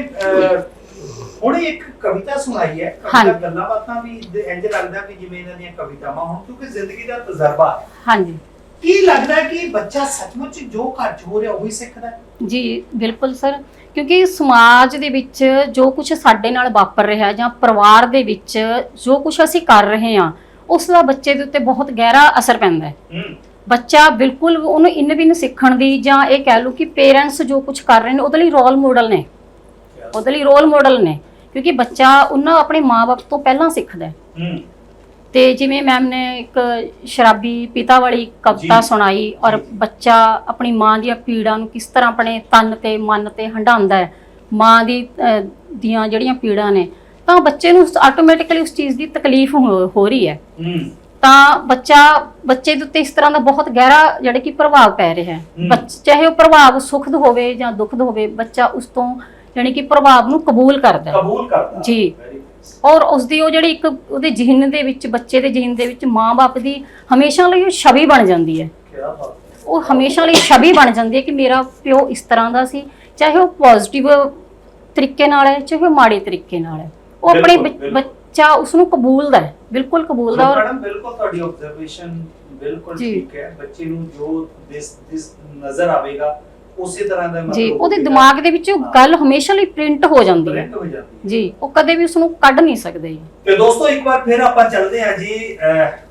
ਹੁਣੇ ਇੱਕ ਕਵਿਤਾ ਸੁਣਾਈ ਹੈ। ਕਵਿਤਾ। ਗੱਲਾਂ ਬਾਤਾਂ ਵੀ ਇੰਜ ਲੱਗਦਾ ਵੀ ਜਿਵੇਂ ਇਹਨਾਂ ਦੀਆਂ ਕਵਿਤਾਵਾਂ ਹੋਣ ਕਿਉਂਕਿ ਜ਼ਿੰਦਗੀ ਦਾ ਤਜਰਬਾ ਹਾਂਜੀ। ਕੀ ਲੱਗਦਾ ਕਿ ਬੱਚਾ ਸੱਚਮੁੱਚ ਜੋ ਘਰ 'ਚ ਹੋ ਰਿਹਾ ਉਹੀ ਸਿੱਖਦਾ ਜੀ ਬਿਲਕੁਲ ਸਰ। ਕਿਉਂਕਿ ਸਮਾਜ ਦੇ ਵਿੱਚ ਜੋ ਕੁਝ ਸਾਡੇ ਨਾਲ ਵਾਪਰ ਰਿਹਾ ਜਾਂ ਪਰਿਵਾਰ ਦੇ ਵਿੱਚ ਜੋ ਕੁਝ ਅਸੀਂ ਕਰ ਰਹੇ ਹਾਂ ਉਸ ਦਾ ਬੱਚੇ ਦੇ ਉੱਤੇ ਬਹੁਤ ਗਹਿਰਾ ਅਸਰ ਪੈਂਦਾ ਹੂੰ। ਬੱਚਾ ਬਿਲਕੁਲ ਉਹਨੂੰ ਇਨ ਬਿਨ ਸਿੱਖਣ ਦੀ ਜਾਂ ਇਹ ਕਹਿ ਲਓ ਕਿ ਪੇਰੈਂਟਸ ਜੋ ਕੁਝ ਕਰ ਰਹੇ ਨੇ ਉਹਦੇ ਲਈ ਰੋਲ ਮਾਡਲ ਨੇ। ਉਹਦੇ ਲਈ ਰੋਲ ਮਾਡਲ ਨੇ। ਕਿਉਂਕਿ ਬੱਚਾ ਉਹਨਾਂ ਆਪਣੇ ਮਾਪੇ ਤੋਂ ਪਹਿਲਾਂ ਸਿੱਖਦਾ ਹੈ। ਤੇ ਜਿਵੇਂ ਮੈਮ ਨੇ ਇੱਕ ਸ਼ਰਾਬੀ ਪਿਤਾ ਵਾਲੀ ਕਵਿਤਾ। ਸੁਣਾਈ ਔਰ ਬੱਚਾ ਆਪਣੀ ਮਾਂ ਦੀਆਂ ਪੀੜਾਂ ਨੂੰ ਕਿਸ ਤਰ੍ਹਾਂ ਆਪਣੇ ਤਨ ਤੇ ਮਨ ਤੇ ਹੰਡਾਉਂਦਾ ਹੈ ਮਾਂ ਦੀ ਦੀਆਂ ਜਿਹੜੀਆਂ ਪੀੜਾਂ ਨੇ ਤਾਂ ਬੱਚੇ ਨੂੰ ਆਟੋਮੈਟਿਕਲੀ ਉਸ ਚੀਜ਼ ਦੀ ਤਕਲੀਫ ਹੋ ਹੋ ਰਹੀ ਹੂੰ। ਤਾਂ ਬੱਚਾ ਬੱਚੇ ਦੇ ਉੱਤੇ ਇਸ ਤਰ੍ਹਾਂ ਦਾ ਬਹੁਤ ਗਹਿਰਾ ਜਿਹੜਾ ਕਿ ਪ੍ਰਭਾਵ ਪੈ ਰਿਹਾ ਹੈ। ਬੱਚ ਚਾਹੇ ਉਹ ਪ੍ਰਭਾਵ ਸੁਖਦ ਹੋਵੇ ਜਾਂ ਦੁਖਦ ਹੋਵੇ ਬੱਚਾ ਉਸ ਤੋਂ ਜਾਣੀ ਕਿ ਪ੍ਰਭਾਵ ਨੂੰ ਕਬੂਲ ਕਰਦਾ ਹੈ ਕਬੂਲ ਕਰਦਾ ਜੀ। Very nice. ਔਰ ਉਸ ਦੀ ਉਹ ਜਿਹੜੀ ਇੱਕ ਉਹਦੇ ਜ਼ਿਹਨ ਦੇ ਵਿੱਚ ਬੱਚੇ ਦੇ ਜ਼ਿਹਨ ਦੇ ਵਿੱਚ ਮਾਂ-ਬਾਪ ਦੀ ਹਮੇਸ਼ਾ ਲਈ ਉਹ ਛਵੀ ਬਣ ਜਾਂਦੀ ਹੈ ਕਿਆ ਬਾਤ ਹੈ ਉਹ ਹਮੇਸ਼ਾ ਲਈ ਛਵੀ ਬਣ ਜਾਂਦੀ ਹੈ ਕਿ ਮੇਰਾ ਪਿਓ ਇਸ ਤਰ੍ਹਾਂ ਦਾ ਸੀ ਚਾਹੇ ਉਹ ਪੋਜ਼ਿਟਿਵ ਤਰੀਕੇ ਨਾਲ ਹੈ ਚਾਹੇ ਉਹ ਮਾੜੇ ਤਰੀਕੇ ਨਾਲ ਹੈ ਉਹ ਆਪਣੇ ਬਿਲਕੁਲ, ਬੱਚ- ਬਿਲਕੁਲ। ਬੱਚਾ ਉਸ ਨੂੰ ਕਬੂਲਦਾ ਹੈ ਬਿਲਕੁਲ ਕਬੂਲਦਾ ਔਰ ਮੈਡਮ ਬਿਲਕੁਲ ਤੁਹਾਡੀ ਆਬਜ਼ਰਵੇਸ਼ਨ ਬਿਲਕੁਲ। ਠੀਕ ਹੈ। ਬੱਚੇ ਨੂੰ ਜੋ ਦਿਸ ਦਿਸ ਨਜ਼ਰ ਆਵੇਗਾ ਉਸੇ ਤਰ੍ਹਾਂ ਦਾ ਜੀ ਮਤਲਬ ਉਹਦੇ। ਦਿਮਾਗ ਦੇ ਵਿੱਚ ਉਹ ਗੱਲ ਹਮੇਸ਼ਾ ਲਈ ਪ੍ਰਿੰਟ ਹੋ ਜਾਂਦੀ ਹੈ। ਜੀ ਉਹ ਕਦੇ ਵੀ ਉਸ ਨੂੰ ਕੱਢ ਨਹੀਂ ਸਕਦੇ ਜੀ। ਤੇ ਦੋਸਤੋ ਇੱਕ ਵਾਰ ਫਿਰ ਆਪਾਂ ਚੱਲਦੇ ਹਾਂ ਜੀ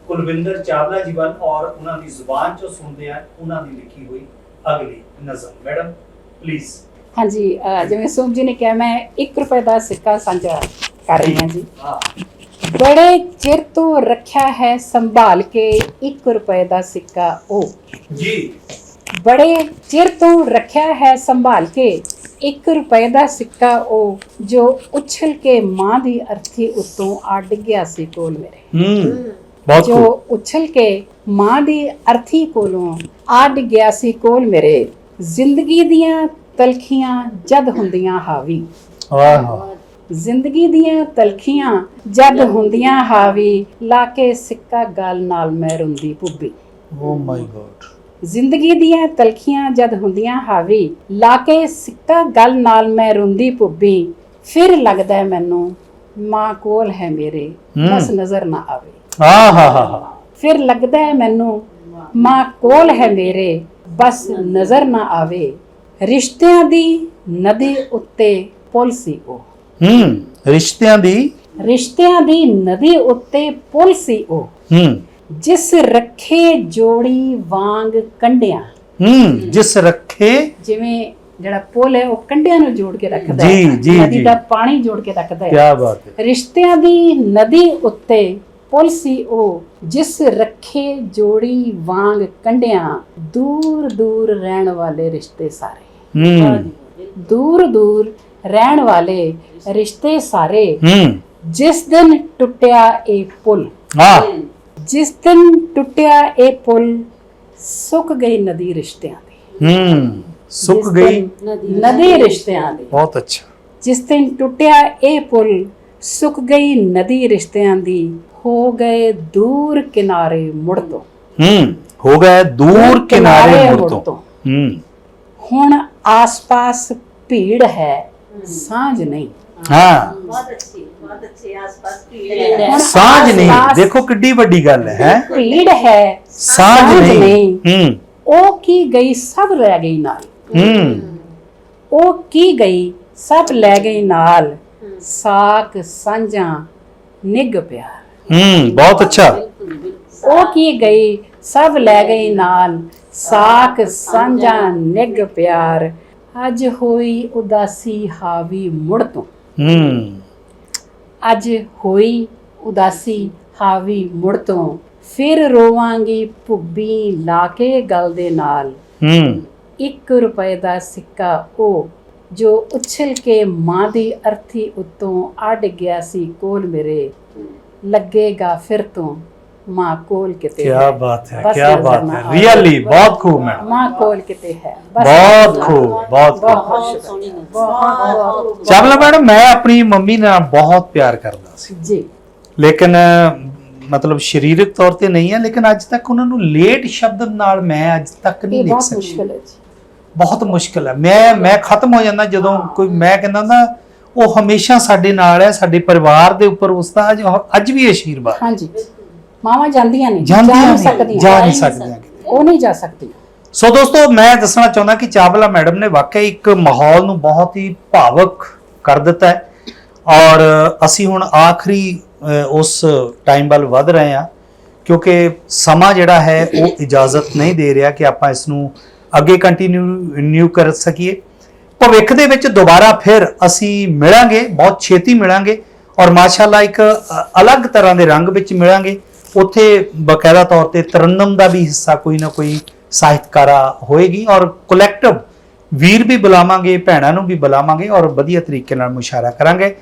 ਕੁਲਵਿੰਦਰ ਚਾਵਲਾ ਜੀ ਵੱਲ ਔਰ ਉਹਨਾਂ ਦੀ ਜ਼ੁਬਾਨ ਚੋਂ ਸੁਣਦੇ ਹਾਂ ਉਹਨਾਂ ਦੀ ਲਿਖੀ ਹੋਈ ਅਗਲੀ ਨਜ਼ਰ। ਮੈਡਮ ਪਲੀਜ਼ ਹਾਂਜੀ ਜਿਵੇਂ ਸੋਮ ਜੀ ਨੇ ਕਿਹਾ ਮੈਂ 1 ਰੁਪਏ ਦਾ ਸਿੱਕਾ ਸਾਂਝਾ ਕਰ ਰਹੀ ਹਾਂ ਜੀ। ਬੜੇ ਚਿਰ ਤੋਂ ਰੱਖਿਆ ਹੈ ਸੰਭਾਲ ਕੇ 1 ਰੁਪਏ ਦਾ ਸਿੱਕਾ ਉਹ। ਜੀ। ਬੜੇ ਚਿਰ ਤੋਂ ਰੱਖਿਆ ਹੈ ਸੰਭਾਲ ਕੇ 1 ਰੁਪਏ ਦਾ ਸਿੱਕਾ ਉਹ ਜੋ ਉਛਲ ਕੇ ਮਾਂ ਦੀ ਅਰਥੀ ਉੱਤੋਂ ਆ ਡਿੱਗਿਆ ਸੀ ਕੋਲ ਮੇਰੇ। ਹੂੰ ਬਹੁਤ ਜੋ ਉਛਲ ਕੇ ਮਾਂ ਦੀ ਅਰਥੀ ਕੋਲੋਂ ਆ ਡਿੱਗਿਆ ਸੀ ਕੋਲ ਮੇਰੇ। ਜ਼ਿੰਦਗੀ ਦੀਆਂ ਤਲਖੀਆਂ ਜਦ ਹੁੰਦੀਆਂ ਹਾਵੀ। ਆਹ ਜ਼ਿੰਦਗੀ ਦੀਆਂ ਤਲਖੀਆਂ ਜਦ ਹੁੰਦੀਆਂ ਹਾਵੀ ਲਾ ਕੇ ਸਿੱਕਾ ਗਲ ਨਾਲ ਮੈਂ ਰੁੰਦੀ ਪੁੱਬੀ ਓ ਮਾਈ ਗॉड ਜ਼ਿੰਦਗੀ ਦੀਆਂ ਤਲਖੀਆਂ ਜਦ ਹੁੰਦੀਆਂ ਹਾਵੀ ਲਾ ਕੇ ਸਿੱਕਾ ਗਲ ਨਾਲ ਮੈਂ ਰੁੰਦੀ ਪੁੱਬੀ ਫਿਰ ਲੱਗਦਾ ਮੈਨੂੰ ਮਾਂ ਕੋਲ ਹੈ ਮੇਰੇ ਹਮ। ਬਸ ਨਜ਼ਰ ਨਾ ਆਵੇ। ਆਹ ਹਾ ਹਾ ਹਾ ਫਿਰ ਲੱਗਦਾ ਹੈ ਮੈਨੂੰ ਮਾਂ ਕੋਲ ਹੈ ਮੇਰੇ ਬਸ ਨਜ਼ਰ ਨਾ ਆਵੇ। ਰਿਸ਼ਤਿਆਂ ਦੀ ਨਦੀ ਉੱਤੇ ਪੁਲ ਸੀ ਉਹ। ਹੂੰ ਰਿਸ਼ਤਿਆਂ ਦੀ ਰਿਸ਼ਤਿਆਂ ਦੀ ਨਦੀ ਉੱਤੇ ਪੁਲ ਸੀ ਉਹ। ਹੂੰ। ਜਿਸ ਰੱਖੇ ਜੋੜੀ ਵਾਂਗ ਕੰਡਿਆਂ। ਹੂੰ ਜਿਸ ਰੱਖੇ ਜਿਵੇਂ ਜਿਹੜਾ ਪੁਲ ਹੈ ਉਹ ਕੰਡਿਆਂ ਨੂੰ ਜੋੜ ਕੇ ਰੱਖਦਾ ਹੈ। ਜੀ, ਨਦੀ ਜੀ। ਦਾ ਪਾਣੀ ਜੋੜ ਕੇ ਰੱਖਦਾ ਹੈ। ਕੀ ਬਾਤ ਹੈ। ਰਿਸ਼ਤਿਆਂ ਦੀ ਨਦੀ ਉੱਤੇ ਪੁਲ ਸੀ ਉਹ। ਜਿਸ ਰੱਖੇ ਜੋੜੀ ਵਾਂਗ ਕੰਡਿਆਂ ਦੂਰ ਦੂਰ ਰਹਿਣ ਵਾਲੇ ਰਿਸ਼ਤੇ ਸਾਰੇ। ਹੂੰ। ਦੂਰ ਦੂਰ ਰਹਿਣ ਵਾਲੇ ਰਿਸ਼ਤੇ ਸਾਰੇ ਹੂੰ। ਜਿਸ ਦਿਨ ਟੁੱਟਿਆ ਇਹ ਪੁਲ ਆ ਜਿਸ ਦਿਨ ਟੁੱਟਿਆ ਇਹ ਪੁਲ ਸੁੱਕ ਗਈ ਨਦੀ ਰਿਸ਼ਤਿਆਂ ਦੀ। ਹੂੰ ਸੁੱਕ ਗਈ। ਨਦੀ ਰਿਸ਼ਤਿਆਂ ਦੀ। ਬਹੁਤ ਅੱਛਾ। ਜਿਸ ਦਿਨ ਟੁੱਟਿਆ ਇਹ ਪੁਲ ਸੁੱਕ ਗਈ ਨਦੀ ਰਿਸ਼ਤਿਆਂ ਦੀ ਹੋ ਗਏ ਦੂਰ ਕਿਨਾਰੇ ਮੁੜ ਤੋਂ। ਹੂੰ ਹੋ ਗਏ ਦੂਰ ਕਿਨਾਰੇ ਮੁੜ ਤੋਂ। ਹੂੰ। ਹੁਣ ਆਸ-ਪਾਸ ਭੀੜ ਹੈ। ਸਾਂਝ ਨਹੀਂ। ਹਾਂ। ਬਹੁਤ ਅੱਛੀ ਬਹੁਤ ਅੱਛੀ ਆਸ-ਪਾਸ ਭੀੜ ਹੈ। ਹੁਣ ਸਾਂਝ ਨਹੀਂ। ਦੇਖੋ ਕਿੱਡੀ ਵੱਡੀ ਗੱਲ ਹੈ। ਹੈਂ? ਭੀੜ ਹੈ। ਸਾਂਝ ਨਹੀਂ। ਹੂੰ। ਉਹ ਕੀ ਗਈ ਸਭ ਰਹਿ ਗਈ ਨਾਲ। ਹੂੰ। ਉਹ ਕੀ ਗਈ ਸਭ ਲੈ ਗਈ ਨਾਲ। ਸਾਕ ਸਾਂਝਾਂ ਨਿੱਗ ਪਿਆਰ। ਹੂੰ ਬਹੁਤ ਅੱਛਾ। ਉਹ ਕੀ ਗਈ ਸਭ ਲੈ ਗਈ ਨਾਲ। ਸਾਕ ਸਾਂਝਾਂ ਨਿੱਗ ਪਿਆਰ। ਅੱਜ ਹੋਈ ਉਦਾਸੀ ਹਾਵੀ ਮੁੜ ਤੋਂ। ਹੂੰ। ਅੱਜ ਹੋਈ ਉਦਾਸੀ ਹਾਵੀ ਮੁੜ ਤੋਂ। ਫਿਰ ਰੋਵਾਂਗੀ ਭੁੱਬੀ ਲਾ ਕੇ ਗਲ ਦੇ ਨਾਲ। ਹੂੰ। 1 ਰੁਪਏ ਦਾ ਸਿੱਕਾ ਉਹ ਜੋ ਉਛਲ ਕੇ ਮਾਂ ਦੀ ਅਰਥੀ ਉੱਤੋਂ ਆ ਡਿੱਗਿਆ ਸੀ ਕੋਲ ਮੇਰੇ। ਲੱਗੇਗਾ ਫਿਰ ਤੋਂ। ਮਾਂ ਕੋਲ ਕਿਤੇ ਕੀ ਹੈ। ਬਾਤ ਹੈ ਬਸ ਕੀ ਨਜ਼ਰ ਬਾਤ ਨਾ ਹੈ। ਆਏ। ਰੀਅਲੀ ਬਹੁਤ ਖੂਬ ਮੈਡਮ ਮਾਂ ਕੋਲ ਕਿਤੇ ਹੈ। ਬਸ ਬਹੁਤ ਨਜ਼ਰ ਖੂਬ ਬਹੁਤ ਖੂਬ। ਬਹੁਤ ਸੋਹਣੀ ਨਜ਼ਰ। ਬਹੁਤ ਬਹੁਤ ਚਾਵਲਾ ਮੈਡਮ ਮੈਂ ਆਪਣੀ ਮੰਮੀ ਨਾਲ ਬਹੁਤ ਪਿਆਰ ਕਰਦਾ ਸੀ। ਜੀ। ਲੇਕਿਨ ਮਤਲਬ ਸਰੀਰਕ ਤੌਰ ਤੇ ਨਹੀਂ ਹੈ ਲੇਕਿਨ ਅੱਜ ਤੱਕ ਉਹਨਾਂ ਨੂੰ ਲੇਟ ਸ਼ਬਦ ਨਾਲ ਮੈਂ ਅੱਜ ਤੱਕ ਨਹੀਂ ਲਿਖ ਬਹੁਤ ਸਕੀ। ਮੁਸ਼ਕਲ ਹੈ ਜੀ। ਬਹੁਤ ਮੁਸ਼ਕਲ ਹੈ। ਮੈਂ ਮੈਂ ਖਤਮ ਹੋ ਜਾਂਦਾ ਜਦੋਂ ਕੋਈ ਮੈਂ ਕਹਿੰਦਾ ਨਾ ਉਹ ਹਮੇਸ਼ਾ ਸਾਡੇ ਨਾਲ ਹੈ ਸਾਡੇ ਪਰਿਵਾਰ ਦੇ ਉੱਪਰ ਉਸ ਦਾ ਅੱਜ ਅੱਜ ਵੀ ਆਸ਼ੀਰਵਾਦ ਹਾਂਜੀ। ਮਾਵਾਂ ਜਾਂਦੀਆਂ ਨਹੀਂ ਜਾਂਦੀਆਂ ਨਹੀਂ ਜਾ ਨਹੀਂ ਸਕਦੀਆਂ। ਉਹ ਨਹੀਂ ਜਾ ਸਕਦੀਆਂ। ਸੋ ਦੋਸਤੋ ਮੈਂ ਦੱਸਣਾ ਚਾਹੁੰਦਾ ਕਿ ਚਾਵਲਾ ਮੈਡਮ ਨੇ ਵਾਕਈ ਇੱਕ ਮਾਹੌਲ ਨੂੰ ਬਹੁਤ ਹੀ ਭਾਵਕ ਕਰ ਦਿੱਤਾ ਹੈ। ਔਰ ਅਸੀਂ ਹੁਣ ਆਖਰੀ ਉਸ ਟਾਈਮ ਵੱਲ ਵਧ ਰਹੇ ਹਾਂ ਕਿਉਂਕਿ ਸਮਾਂ ਜਿਹੜਾ ਹੈ ਉਹ ਇਜਾਜ਼ਤ ਨਹੀਂ ਦੇ ਰਿਹਾ ਕਿ ਆਪਾਂ ਇਸ ਨੂੰ ਅੱਗੇ ਕੰਟੀਨਿਊ ਕਰ ਸਕੀਏ। ਭਵਿੱਖ ਦੇ ਵਿੱਚ ਦੁਬਾਰਾ ਫਿਰ ਅਸੀਂ ਮਿਲਾਂਗੇ ਬਹੁਤ ਛੇਤੀ ਮਿਲਾਂਗੇ ਔਰ ਮਾਸ਼ਾਅੱਲਾ ਇੱਕ ਅਲੱਗ ਤਰ੍ਹਾਂ ਦੇ ਰੰਗ ਵਿੱਚ ਮਿਲਾਂਗੇ। ਉੱਥੇ ਬਕਾਇਦਾ ਤੌਰ ਤੇ ਤਰਨਮ ਦਾ ਵੀ ਹਿੱਸਾ ਕੋਈ ਨਾ ਕੋਈ ਸਾਹਿਤਕਾਰਾ ਹੋਏਗੀ ਔਰ ਕਲੈਕਟਿਵ ਵੀਰ ਵੀ ਬੁਲਾਵਾਂਗੇ, ਭੈਣਾਂ ਨੂੰ ਵੀ ਬੁਲਾਵਾਂਗੇ ਔਰ ਵਧੀਆ ਤਰੀਕੇ ਨਾਲ ਮੁਸ਼ਾਰਾ ਕਰਾਂਗੇ।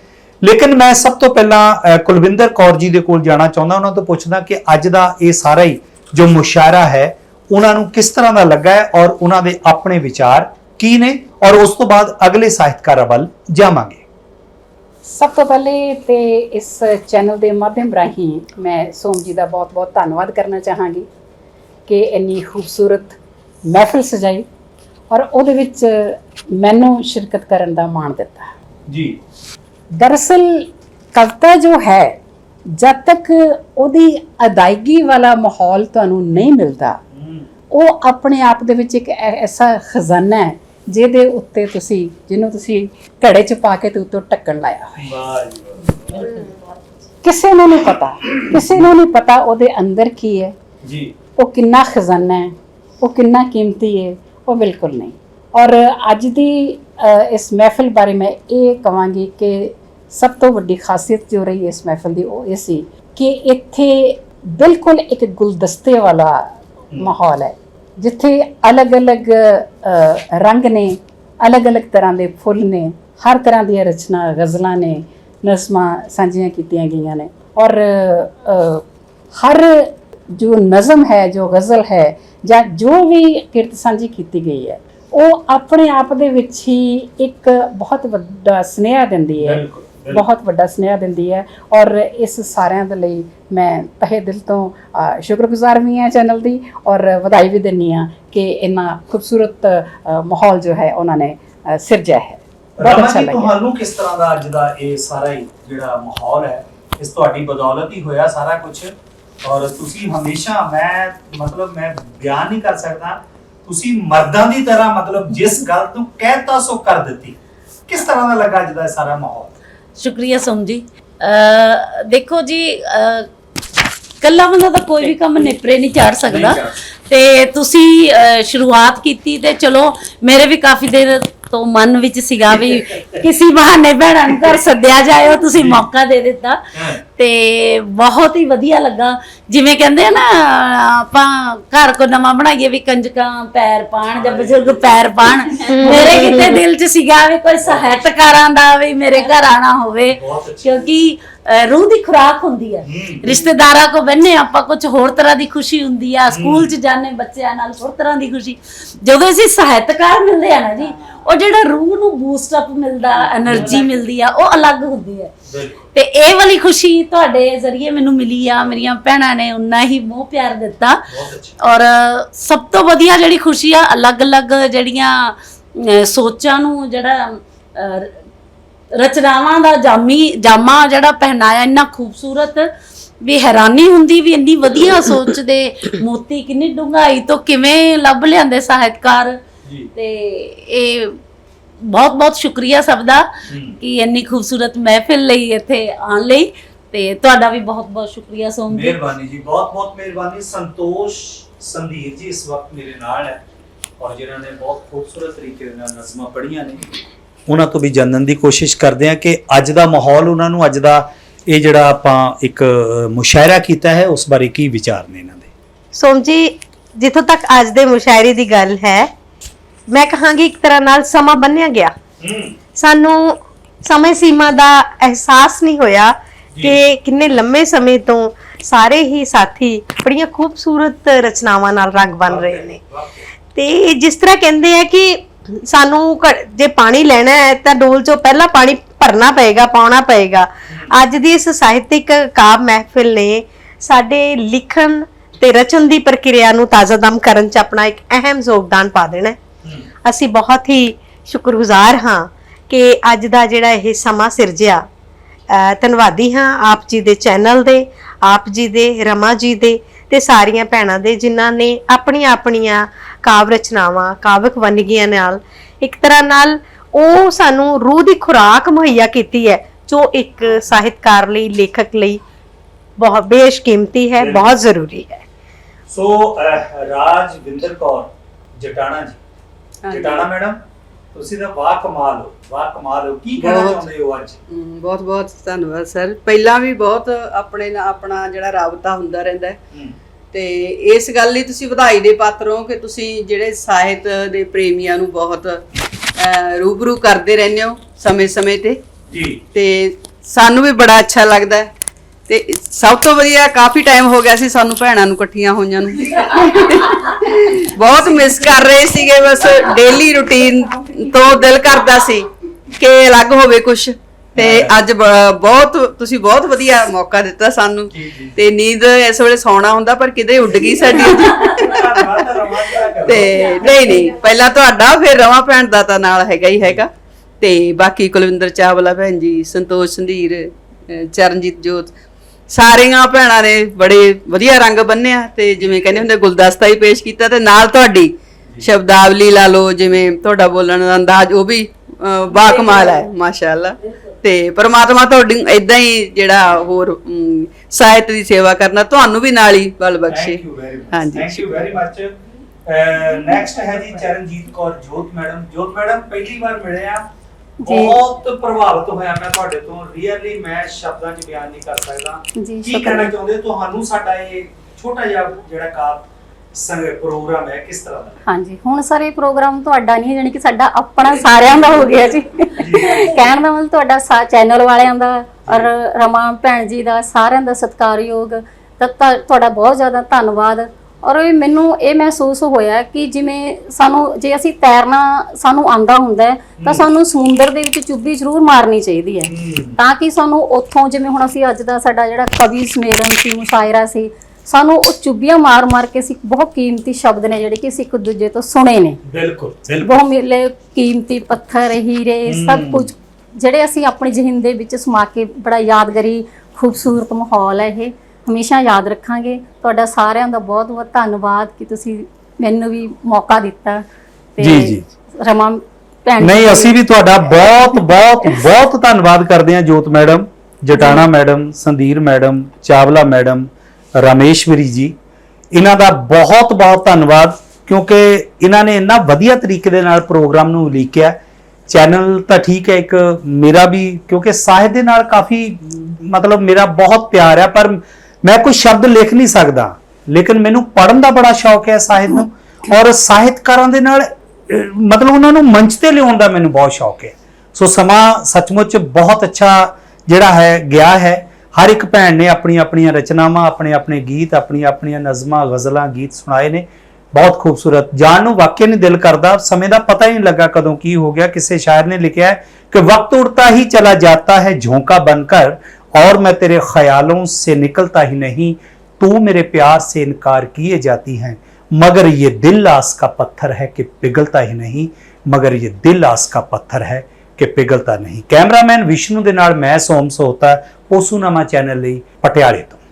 ਲੇਕਿਨ ਮੈਂ ਸਭ ਤੋਂ ਪਹਿਲਾਂ ਕੁਲਵਿੰਦਰ ਕੌਰ ਜੀ ਦੇ ਕੋਲ ਜਾਣਾ ਚਾਹੁੰਦਾ, ਉਹਨਾਂ ਤੋਂ ਪੁੱਛਦਾ ਕਿ ਅੱਜ ਦਾ ਇਹ ਸਾਰਾ ਹੀ ਜੋ ਮੁਸ਼ਾਰਾ ਹੈ, ਉਹਨਾਂ ਨੂੰ ਕਿਸ ਤਰ੍ਹਾਂ ਦਾ ਲੱਗਾ ਹੈ ਔਰ ਉਹਨਾਂ ਦੇ ਆਪਣੇ ਵਿਚਾਰ ਕੀ ਨੇ ਔਰ ਉਸ ਤੋਂ ਬਾਅਦ ਅਗਲੇ ਸਾਹਿਤਕਾਰਾਂ ਵੱਲ ਜਾਵਾਂਗੇ। ਸਭ ਤੋਂ ਪਹਿਲੇ ਤੇ ਇਸ ਚੈਨਲ ਦੇ ਮਾਧਿਅਮ ਰਾਹੀਂ ਮੈਂ ਸੋਮ ਜੀ ਦਾ ਬਹੁਤ-ਬਹੁਤ ਧੰਨਵਾਦ ਕਰਨਾ ਚਾਹਾਂਗੀ ਕਿ ਇੰਨੀ ਖੂਬਸੂਰਤ ਮਹਿਫਿਲ ਸਜਾਈ ਔਰ ਉਹਦੇ ਵਿੱਚ ਮੈਨੂੰ ਸ਼ਿਰਕਤ ਕਰਨ ਦਾ ਮਾਣ ਦਿੱਤਾ। ਜੀ। ਦਰਅਸਲ ਕਵਿਤਾ ਜੋ ਹੈ ਜਦ ਤੱਕ ਉਹਦੀ ਅਦਾਇਗੀ ਵਾਲਾ ਮਾਹੌਲ ਤੁਹਾਨੂੰ ਨਹੀਂ ਮਿਲਦਾ ਉਹ ਆਪਣੇ ਆਪ ਦੇ ਵਿੱਚ ਇੱਕ ਐਸਾ ਖਜ਼ਾਨਾ ਹੈ ਜਿਹਦੇ ਉੱਤੇ ਤੁਸੀਂ ਜਿਹਨੂੰ ਤੁਸੀਂ ਘੜੇ 'ਚ ਪਾ ਕੇ ਤੇ ਉੱਤੋਂ ਢੱਕਣ ਲਾਇਆ ਹੋਇਆ। ਕਿਸੇ ਨੂੰ ਨਹੀਂ ਪਤਾ ਕਿਸੇ ਨੂੰ ਨਹੀਂ ਪਤਾ ਉਹਦੇ ਅੰਦਰ ਕੀ ਹੈ। ਜੀ। ਉਹ ਕਿੰਨਾ ਖਜ਼ਾਨਾ ਹੈ ਉਹ ਕਿੰਨਾ ਕੀਮਤੀ ਹੈ ਉਹ ਬਿਲਕੁਲ ਨਹੀਂ। ਔਰ ਅੱਜ ਦੀ ਇਸ ਮਹਿਫਿਲ ਬਾਰੇ ਮੈਂ ਇਹ ਕਵਾਂਗੀ ਕਿ ਸਭ ਤੋਂ ਵੱਡੀ ਖਾਸੀਅਤ ਜੋ ਰਹੀ ਇਸ ਮਹਿਫਿਲ ਦੀ ਉਹ ਇਹ ਸੀ ਕਿ ਇੱਥੇ ਬਿਲਕੁਲ ਇੱਕ ਗੁਲਦਸਤੇ ਵਾਲਾ ਮਾਹੌਲ ਹੈ। ਜਿੱਥੇ ਅਲੱਗ-ਅਲੱਗ ਰੰਗ ਨੇ, ਅਲੱਗ-ਅਲੱਗ ਤਰ੍ਹਾਂ ਦੇ ਫੁੱਲ ਨੇ, ਹਰ ਤਰ੍ਹਾਂ ਦੀਆਂ ਰਚਨਾ, ਗਜ਼ਲਾਂ ਨੇ, ਨਸਮਾਂ ਸਾਂਝੀਆਂ ਕੀਤੀਆਂ ਗਈਆਂ ਨੇ। ਔਰ ਹਰ ਜੋ ਨਜ਼ਮ ਹੈ, ਜੋ ਗਜ਼ਲ ਹੈ, ਜਾਂ ਜੋ ਵੀ ਕਿਰਤ ਸਾਂਝੀ ਕੀਤੀ ਗਈ ਹੈ, ਉਹ ਆਪਣੇ ਆਪ ਦੇ ਵਿੱਚ ਹੀ ਇੱਕ ਬਹੁਤ ਵੱਡਾ ਸੁਨੇਹਾ ਦਿੰਦੀ ਹੈ। ਬਹੁਤ ਵੱਡਾ ਸੁਨੇਹਾ ਦਿੰਦੀ ਹੈ ਔਰ ਇਸ ਸਾਰਿਆਂ ਦੇ ਲਈ ਮੈਂ ਤਹਿ ਦਿਲ ਤੋਂ ਸ਼ੁਕਰਗੁਜ਼ਾਰ ਵੀ ਹਾਂ ਚੈਨਲ ਦੀ ਔਰ ਵਧਾਈ ਵੀ ਦਿੰਨੀ ਆ ਕਿ ਇੰਨਾ ਖੂਬਸੂਰਤ ਮਾਹੌਲ ਜੋ ਹੈ ਉਹਨਾਂ ਨੇ ਸਿਰਜਿਆ ਹੈ। ਬਹੁਤ ਅੱਛਾ ਲੱਗਿਆ। ਤੁਹਾਨੂੰ ਕਿਸ ਤਰ੍ਹਾਂ ਦਾ ਅੱਜ ਦਾ ਇਹ ਸਾਰਾ ਹੀ ਜਿਹੜਾ ਮਾਹੌਲ ਹੈ ਇਸ ਤੁਹਾਡੀ ਬਦੌਲਤ ਹੀ ਹੋਇਆ ਸਾਰਾ ਕੁਝ ਔਰ ਤੁਸੀਂ ਹਮੇਸ਼ਾ ਮੈਂ ਮਤਲਬ ਮੈਂ ਬਿਆਨ ਨਹੀਂ ਕਰ ਸਕਦਾ ਤੁਸੀਂ ਮਰਦਾਂ ਦੀ ਤਰ੍ਹਾਂ ਮਤਲਬ ਜਿਸ ਗੱਲ ਨੂੰ ਕਹਿਤਾ ਸੋ ਕਰ ਦਿੱਤੀ। ਕਿਸ ਤਰ੍ਹਾਂ ਦਾ ਲੱਗਾ ਅੱਜ ਦਾ ਸਾਰਾ ਮਾਹੌਲ? ਸ਼ੁਕਰੀਆ ਸੋਮ ਜੀ। ਦੇਖੋ ਜੀ ਕੱਲਾ ਬੰਦਾ ਤਾਂ ਕੋਈ ਵੀ ਕੰਮ ਨੇਪਰੇ ਨਹੀਂ ਚਾੜ ਸਕਦਾ। ਤੇ ਤੁਸੀਂ ਸ਼ੁਰੂਆਤ ਕੀਤੀ ਤੇ ਚਲੋ ਮੇਰੇ ਵੀ ਕਾਫੀ ਦੇਰ ਤੋਂ ਮਨ ਵਿੱਚ ਸੀਗਾ ਵੀ ਕਿਸੇ ਬਹਾਨੇ ਭੈਣਾਂ ਨੂੰ ਘਰ ਸੱਦਿਆ ਜਾਏ ਉਹ ਤੁਸੀਂ ਮੌਕਾ ਦੇ ਦਿੱਤਾ। ਤੇ ਬਹੁਤ ਹੀ ਵਧੀਆ ਲੱਗਾ। ਜਿਵੇਂ ਕਹਿੰਦੇ ਆ ਨਾ ਆਪਾਂ ਘਰ ਕੋ ਨਵਾਂ ਬਣਾਈਏ ਵੀ ਕੰਜਕਾਂ ਪੈਰ ਪਾਣ ਜਾਂ ਬਜ਼ੁਰਗ ਪੈਰ ਪਾਣ। ਮੇਰੇ ਕਿਤੇ ਦਿਲ 'ਚ ਸੀਗਾ ਵੀ ਕੋਈ ਸਾਹਿਤਕਾਰਾਂ ਦਾ ਵੀ ਮੇਰੇ ਘਰ ਆਣਾ ਹੋਵੇ। ਕਿਉਂਕਿ ਰੂਹ ਦੀ ਖੁਰਾਕ ਹੁੰਦੀ ਹੈ ਰਿਸ਼ਤੇਦਾਰਾਂ ਕੋ ਬੰਨੇ ਆਪਾਂ ਕੁਝ ਹੋਰ ਤਰ੍ਹਾਂ ਦੀ ਖੁਸ਼ੀ ਹੁੰਦੀ ਆ। ਸਕੂਲ 'ਚ ਜਾਣੇ ਬੱਚਿਆਂ ਨਾਲ ਹੋਰ ਤਰ੍ਹਾਂ ਦੀ ਖੁਸ਼ੀ। ਜਦੋਂ ਅਸੀਂ ਸਾਹਿਤਕਾਰ ਮਿਲਦੇ ਆ ਨਾ ਜੀ ਉਹ ਜਿਹੜਾ ਰੂਹ ਨੂੰ ਬੂਸਟ ਅਪ ਮਿਲਦਾ એનર્ਜੀ ਮਿਲਦੀ। ਆ ਉਹ ਅਲੱਗ ਹੁੰਦੀ ਹੈ। ਤੇ ਇਹ ਵਾਲੀ ਖੁਸ਼ੀ ਤੁਹਾਡੇ ਜ਼ਰੀਏ ਮੈਨੂੰ ਮਿਲੀ ਆ ਮੇਰੀਆਂ ਭੈਣਾਂ ਨੇ ਉਨਾ ਹੀ ਮੋਹ ਪਿਆਰ ਦਿੱਤਾ। ਔਰ ਸਭ ਤੋਂ ਵਧੀਆ ਜਿਹੜੀ ਖੁਸ਼ੀ ਆ ਅਲੱਗ-ਅਲੱਗ ਜਿਹੜੀਆਂ ਸੋਚਾਂ ਨੂੰ ਜਿਹੜਾ ਰਚਨਾਵਾਂ ਦਾ ਜਾਮੀ ਜਾਮਾ ਜਿਹੜਾ ਪਹਿਨਾਇਆ ਇੰਨਾ ਖੂਬਸੂਰਤ ਵੀ ਹੈਰਾਨੀ ਹੁੰਦੀ ਵੀ ਇੰਨੀ ਵਧੀਆ ਸੋਚਦੇ ਮੋਤੀ ਕਿੰਨੀ ਡੂੰਘਾਈ ਤੋਂ ਕਿਵੇਂ ਲੱਭ ਲਿਆਂਦੇ ਸਾਹਿਤਕਾਰ। ਤੇ ਇਹ ਬਹੁਤ ਬਹੁਤ ਸ਼ੁਕਰੀਆ ਸਭ ਦਾ ਕਿ ਇੰਨੀ ਖੂਬਸੂਰਤ ਮਹਿਫਿਲ ਲਈ ਇੱਥੇ ਆਉਣ ਲਈ ਤੇ ਤੁਹਾਡਾ ਵੀ ਬਹੁਤ ਬਹੁਤ ਸ਼ੁਕਰੀਆ ਸੋਮ ਜੀ। ਮਿਹਰਬਾਨੀ ਜੀ ਬਹੁਤ ਬਹੁਤ ਮਿਹਰਬਾਨੀ। ਸੰਤੋਸ਼ ਸੰਧੀਰ ਜੀ ਇਸ ਵਕਤ ਮੇਰੇ ਨਾਲ ਹੈ ਔਰ ਜਿਨ੍ਹਾਂ ਨੇ ਬਹੁਤ ਖੂਬਸੂਰਤ ਤਰੀਕੇ ਨਾਲ ਨਜ਼ਮਾਂ ਪੜ੍ਹੀਆਂ ਨੇ। ਉਹਨਾਂ ਤੋਂ ਵੀ ਜਾਣਨ ਦੀ ਕੋਸ਼ਿਸ਼ ਕਰਦੇ ਹਾਂ ਕਿ ਅੱਜ ਦਾ ਮਾਹੌਲ ਉਹਨਾਂ ਨੂੰ ਅੱਜ ਦਾ ਇਹ ਜਿਹੜਾ ਆਪਾਂ ਇੱਕ ਮੁਸ਼ਾਇਰਾ ਕੀਤਾ ਹੈ ਉਸ ਬਾਰੇ ਕੀ ਵਿਚਾਰ ਨੇ ਇਹਨਾਂ ਦੇ? ਸੋਮ ਜੀ ਜਿੱਥੋਂ ਤੱਕ ਅੱਜ ਦੇ ਮੁਸ਼ਾਇਰੇ ਦੀ ਗੱਲ ਹੈ ਮੈਂ ਕਹਾਂਗੀ ਇੱਕ ਤਰ੍ਹਾਂ ਨਾਲ ਸਮਾਂ ਬੰਨਿਆ ਗਿਆ। ਸਾਨੂੰ ਸਮੇਂ ਸੀਮਾ ਦਾ ਅਹਿਸਾਸ ਨਹੀਂ ਹੋਇਆ ਕਿ ਕਿੰਨੇ ਲੰਮੇ ਸਮੇਂ ਤੋਂ ਸਾਰੇ ਹੀ ਸਾਥੀ ਬੜੀਆਂ ਖੂਬਸੂਰਤ ਰਚਨਾਵਾਂ ਨਾਲ ਰੰਗ ਬਣ ਰਹੇ ਨੇ। ਤੇ ਜਿਸ ਤਰ੍ਹਾਂ ਕਹਿੰਦੇ ਆ ਕਿ ਸਾਨੂੰ ਜੇ ਪਾਣੀ ਲੈਣਾ ਹੈ ਤਾਂ ਡੋਲ ਚੋਂ ਪਹਿਲਾਂ ਪਾਣੀ ਭਰਨਾ ਪਏਗਾ ਪਾਉਣਾ ਪਏਗਾ। ਅੱਜ ਦੀ ਇਸ ਸਾਹਿਤਿਕ ਕਾਵ ਮਹਿਫਿਲ ਨੇ ਸਾਡੇ ਲਿਖਣ ਤੇ ਰਚਨ ਦੀ ਪ੍ਰਕਿਰਿਆ ਨੂੰ ਤਾਜ਼ਾਦਮ ਕਰਨ 'ਚ ਆਪਣਾ ਇੱਕ ਅਹਿਮ ਯੋਗਦਾਨ ਪਾ ਦੇਣਾ ਹੈ। ਅਸੀਂ ਬਹੁਤ ਹੀ ਸ਼ੁਕਰਗੁਜ਼ਾਰ ਹਾਂ ਕਿ ਅੱਜ ਦਾ ਜਿਹੜਾ ਇਹ ਸਮਾਂ ਸਿਰਜਿਆ। ਅਹ ਧੰਨਵਾਦੀ ਹਾਂ ਆਪ ਜੀ ਦੇ ਚੈਨਲ ਦੇ, ਆਪ ਜੀ ਦੇ, ਰਮਾ ਜੀ ਦੇ ਤੇ ਸਾਰੀਆਂ ਭੈਣਾਂ ਦੇ ਜਿਨ੍ਹਾਂ ਨੇ ਆਪਣੀਆਂ ਆਪਣੀਆਂ ਕਾਵ ਰਚਨਾਵਾਂ, ਕਾਵਿਕ ਵੰਨਗੀਆਂ ਨਾਲ ਇੱਕ ਤਰ੍ਹਾਂ ਨਾਲ ਉਹ ਸਾਨੂੰ ਰੂਹ ਦੀ ਖੁਰਾਕ ਮੁਹੱਈਆ ਕੀਤੀ ਹੈ, ਜੋ ਇੱਕ ਸਾਹਿਤਕਾਰ ਲਈ, ਲੇਖਕ ਲਈ ਬਹੁਤ ਬੇਸ਼ਕੀਮਤੀ ਹੈ, ਬਹੁਤ ਜ਼ਰੂਰੀ ਹੈ। ਸੋ ਰਾਜਵਿੰਦਰ ਕੌਰ ਜਟਾਣਾ ਜੀ। ਜਟਾਣਾ ਮੈਡਮ ਤੁਸੀਂ ਤਾਂ ਵਾਹ ਕਮਾਲ ਹੋ ਵਾਹ ਕਮਾਲ ਹੋ। ਕੀ ਕਹਿਣਾ ਬਹੁਤ। ਚਾਹੁੰਦੇ ਹੋ ਅੱਜ? ਬਹੁਤ ਬਹੁਤ ਧੰਨਵਾਦ ਸਰ। ਪਹਿਲਾਂ ਵੀ ਬਹੁਤ ਆਪਣੇ ਨਾਲ ਆਪਣਾ ਜਿਹੜਾ ਰਾਬਤਾ ਹੁੰਦਾ ਰਹਿੰਦਾ ਹੈ। ਤੇ ਇਸ ਗੱਲ ਲਈ ਤੁਸੀਂ ਵਧਾਈ ਦੇ ਪਾਤਰ ਹੋ ਕਿ ਤੁਸੀਂ ਜਿਹੜੇ ਸਾਹਿਤ ਦੇ ਪ੍ਰੇਮੀਆਂ ਨੂੰ ਬਹੁਤ ਅਹ, ਰੂਬਰੂ ਕਰਦੇ ਰਹਿੰਦੇ ਹੋ ਸਮੇਂ-ਸਮੇਂ ਤੇ। ਜੀ। ਤੇ ਸਾਨੂੰ ਵੀ ਬੜਾ ਅੱਛਾ ਲੱਗਦਾ ਹੈ। ਤੇ ਸਭ ਤੋਂ ਵਧੀਆ ਕਾਫੀ ਟਾਈਮ ਹੋ ਗਿਆ ਸੀ ਸਾਨੂੰ ਭੈਣਾਂ ਨੂੰ ਇਕੱਠੀਆਂ ਹੋਈਆਂ ਨੂੰ। ਬਹੁਤ ਮਿਸ ਕਰ ਰਹੇ ਸੀਗੇ ਬਸ ਡੇਲੀ ਰੁਟੀਨ ਤੋਂ ਦਿਲ ਕਰਦਾ ਸੀ ਕਿ ਅਲੱਗ ਹੋਵੇ ਕੁਝ ਤੇ ਅੱਜ ਬਹੁਤ ਤੁਸੀਂ ਬਹੁਤ ਵਧੀਆ ਮੌਕਾ ਦਿੱਤਾ ਸਾਨੂੰ। ਤੇ ਨੀਂਦ ਇਸ ਵੇਲੇ ਸੌਣਾ ਹੁੰਦਾ ਪਰ ਕਿਤੇ ਉੱਡ ਗਈ ਸਾਡੀ। ਤੇ ਨਹੀਂ ਨਹੀਂ ਪਹਿਲਾਂ ਤੁਹਾਡਾ ਫਿਰ ਰਵਾਂ ਭੈਣ ਦਾ ਤਾਂ ਨਾਲ ਹੈਗਾ ਹੀ ਹੈਗਾ। ਤੇ ਬਾਕੀ ਕੁਲਵਿੰਦਰ ਚਾਵਲਾ ਭੈਣ ਜੀ ਸੰਤੋਸ਼ ਸੰਧੀਰ ਚਰਨਜੀਤ ਜੋਤ ਸਾਰੀਆਂ ਭੈਣਾਂ ਨੇ ਬੜੇ ਵਧੀਆ ਰੰਗ ਬੰਨਿਆ ਤੇ ਜਿਵੇਂ ਕਹਿੰਦੇ ਹੁੰਦੇ ਗੁਲਦਸਤਾ ਹੀ ਪੇਸ਼ ਕੀਤਾ ਤੇ ਨਾਲ ਤੁਹਾਡੀ ਸ਼ਬਦਾਵਲੀ ਲਾ ਲਓ ਜਿਵੇਂ ਤੁਹਾਡਾ ਬੋਲਣ ਦਾ ਅੰਦਾਜ਼ ਉਹ ਵੀ ਅਹ, ਬਾਕਮਾਲ ਹੈ ਮਾਸ਼ਾਅੱਲਾ। ਤੇ ਪਰਮਾਤਮਾ ਤੁਹਾਡੀ ਇਦਾਂ ਹੀ ਜਿਹੜਾ ਹੋਰ ਸਾਹਿਤ ਦੀ ਸੇਵਾ ਕਰਨਾ ਤੁਹਾਨੂੰ ਵੀ ਨਾਲ ਹੀ ਬਲ ਬਖਸ਼ੇ। ਹਾਂਜੀ। Thank you very much next ਹੈ ਜੀ ਚਰਨਜੀਤ ਕੌਰ ਜੋਤ ਮੈਡਮ। ਜੋਤ ਮੈਡਮ ਪਹਿਲੀ ਵਾਰ ਮਿਲੇ ਆ। ਬਹੁਤ ਪ੍ਰਭਾਵਿਤ ਹੋਇਆ ਮੈਂ ਤੁਹਾਡੇ ਤੋਂ। ਰੀਅਲੀ ਮੈਂ ਸ਼ਬਦਾਂ 'ਚ ਬਿਆਨ ਨਹੀਂ ਕਰ ਸਕਦਾ। ਜੀ, ਕੀ। ਕਹਿਣਾ ਚਾਹੁੰਦੇ ਹੋ? ਤੁਹਾਨੂੰ ਸਾਡਾ ਇਹ ਛੋਟਾ ਜਿਹਾ ਜਿਹੜਾ ਕਾਪ ਸੰਗ ਪ੍ਰੋਗਰਾਮ ਹੈ ਕਿਸ ਤਰ੍ਹਾਂ ਦਾ? ਹਾਂਜੀ ਹੁਣ ਸਰ ਇਹ ਪ੍ਰੋਗਰਾਮ ਤੁਹਾਡਾ ਨਹੀਂ ਜਾਨੀ ਕਿ ਸਾਡਾ ਆਪਣਾ ਸਾਰਿਆਂ ਦਾ ਹੋ ਗਿਆ ਜੀ। ਕਹਿਣ ਦਾ ਮਤਲਬ ਤੁਹਾਡਾ ਚੈਨਲ ਵਾਲਿਆਂ ਦਾ ਔਰ ਰਮਾ ਭੈਣ ਜੀ ਦਾ ਸਾਰਿਆਂ ਦਾ ਸਤਿਕਾਰਯੋਗ। ਤਾਂ ਤੁਹਾ- ਤੁਹਾਡਾ ਬਹੁਤ ਜ਼ਿਆਦਾ ਧੰਨਵਾਦ। ਔਰ ਇਹ ਮੈਨੂੰ ਇਹ ਮਹਿਸੂਸ ਹੋਇਆ ਕਿ ਜਿਵੇਂ ਸਾਨੂੰ ਜੇ ਅਸੀਂ ਤੈਰਨਾ ਸਾਨੂੰ ਆਂਦਾ ਹੁੰਦਾ ਹੈ, ਤਾਂ ਸਾਨੂੰ ਸਮੁੰਦਰ ਦੇ ਵਿੱਚ ਚੁੱਭੀ ਜ਼ਰੂਰ ਮਾਰਨੀ ਚਾਹੀਦੀ ਹੈ। ਤਾਂ ਕਿ ਸਾਨੂੰ ਉੱਥੋਂ ਜਿਵੇਂ ਹੁਣ ਅਸੀਂ ਅੱਜ ਦਾ ਸਾਡਾ ਜਿਹੜਾ ਕਵੀ ਸਮੇਲਨ ਸੀ ਮੁਸ਼ਾਇਰਾ ਸੀ ਸਾਨੂੰ ਉਹ ਚੁੱਭੀਆਂ ਮਾਰ-ਮਾਰ ਕੇ ਅਸੀਂ ਬਹੁਤ ਕੀਮਤੀ ਸ਼ਬਦ ਨੇ ਜਿਹੜੇ ਕਿ ਅਸੀਂ ਇੱਕ ਦੂਜੇ ਤੋਂ ਸੁਣੇ ਨੇ। ਬਿਲਕੁਲ ਬਿਲਕੁਲ। ਬਹੁਤ ਮਿਲੇ ਕੀਮਤੀ ਪੱਥਰ ਹੀਰੇ ਸਭ। ਕੁਝ। ਜਿਹੜੇ ਅਸੀਂ ਆਪਣੀ ਜ਼ਿਹਨ ਦੇ ਵਿੱਚ ਸਮਾ ਕੇ ਬੜਾ ਯਾਦਗਾਰੀ ਖੂਬਸੂਰਤ ਮਾਹੌਲ ਹੈ ਇਹ। ਹਮੇਸ਼ਾ ਯਾਦ ਰੱਖਾਂਗੇ। ਤੁਹਾਡਾ ਸਾਰਿਆਂ ਦਾ ਬਹੁਤ ਬਹੁਤ ਧੰਨਵਾਦ ਕਿ ਤੁਸੀਂ ਮੈਨੂੰ ਵੀ ਮੌਕਾ ਦਿੱਤਾ ਜੀ, ਜੀ। ਰਮਾ ਭੈਣ ਨਹੀਂ ਅਸੀਂ ਵੀ ਤੁਹਾਡਾ ਬਹੁਤ ਬਹੁਤ ਬਹੁਤ ਧੰਨਵਾਦ ਕਰਦੇ ਹਾਂ Jot madam Jatana madam Sandeer madam Chawla madam Rameshwari ji. ਇਹਨਾਂ ਦਾ ਬਹੁਤ ਬਹੁਤ ਧੰਨਵਾਦ ਕਿਉਂਕਿ ਇਹਨਾਂ ਨੇ ਇੰਨਾ ਵਧੀਆ ਤਰੀਕੇ ਦੇ ਨਾਲ ਪ੍ਰੋਗਰਾਮ ਨੂੰ ਲਿਖਿਆ ਚੈਨਲ ਤਾਂ ਠੀਕ ਹੈ ਇੱਕ ਮੇਰਾ ਵੀ ਕਿਉਂਕਿ ਸਾਹਿਤ ਦੇ ਨਾਲ ਕਾਫੀ ਮਤਲਬ ਮੇਰਾ ਬਹੁਤ ਪਿਆਰ ਹੈ ਪਰ ਮੈਂ ਕੋਈ ਸ਼ਬਦ ਲਿਖ ਨਹੀਂ ਸਕਦਾ ਲੇਕਿਨ ਮੈਨੂੰ ਪੜਨ ਦਾ ਬੜਾ ਸ਼ੌਕ ਹੈ ਸਾਹਿਤ ਨੂੰ। ਔਰ ਸਾਹਿਤਕਾਰਾਂ ਦੇ ਨਾਲ ਮਤਲਬ ਉਹਨਾਂ ਨੂੰ ਮੰਚ ਤੇ ਲਿਆਉਣ ਦਾ ਮੈਨੂੰ ਬਹੁਤ ਸ਼ੌਕ ਹੈ। ਸੋ ਸਮਾਂ ਸੱਚਮੁੱਚ ਬਹੁਤ ਅੱਛਾ ਜਿਹੜਾ ਹੈ ਗਿਆ ਹੈ। ਹਰ ਇੱਕ ਭੈਣ ਨੇ ਆਪਣੀ ਆਪਣੀਆਂ ਰਚਨਾਵਾਂ ਆਪਣੇ ਆਪਣੇ ਗੀਤ ਆਪਣੀ ਆਪਣੀਆਂ ਨਜ਼ਮਾਂ ਗਜ਼ਲਾਂ ਗੀਤ ਸੁਣਾਏ ਨੇ। ਬਹੁਤ ਖੂਬਸੂਰਤ। ਜਾਣ ਨੂੰ ਵਾਕਿਆ ਨਹੀਂ ਦਿਲ ਕਰਦਾ। ਸਮੇਂ ਦਾ ਪਤਾ ਹੀ ਨਹੀਂ ਲੱਗਾ ਕਦੋਂ ਕੀ ਹੋ ਗਿਆ। ਕਿਸੇ ਸ਼ਾਇਰ ਨੇ ਲਿਖਿਆ ਹੈ ਕਿ ਵਕਤ ਉੜਤਾ ਹੀ ਚਲਾ ਜਾਂਦਾ ਹੈ ਝੋਂਕਾ ਬਣਕਰ और मैं तेरे ख्यालों से निकलता ही नहीं तू मेरे प्यार से इनकार किए जाती हैं मगर ये दिल आस का पत्थर है कि पिघलता ही नहीं मगर ये दिल आस का पत्थर है ਕਿ ਪਿਘਲਤਾ ਨਹੀਂ ਕੈਮਰਾਮੈਨ ਵਿਸ਼ਨੂੰ ਦੇ ਨਾਲ ਮੈਂ ਸੋਮ ਸੋਤਾ ਪੋਸੂਨਾਮਾ ਚੈਨਲ ਲਈ ਪਟਿਆਲੇ ਤੋਂ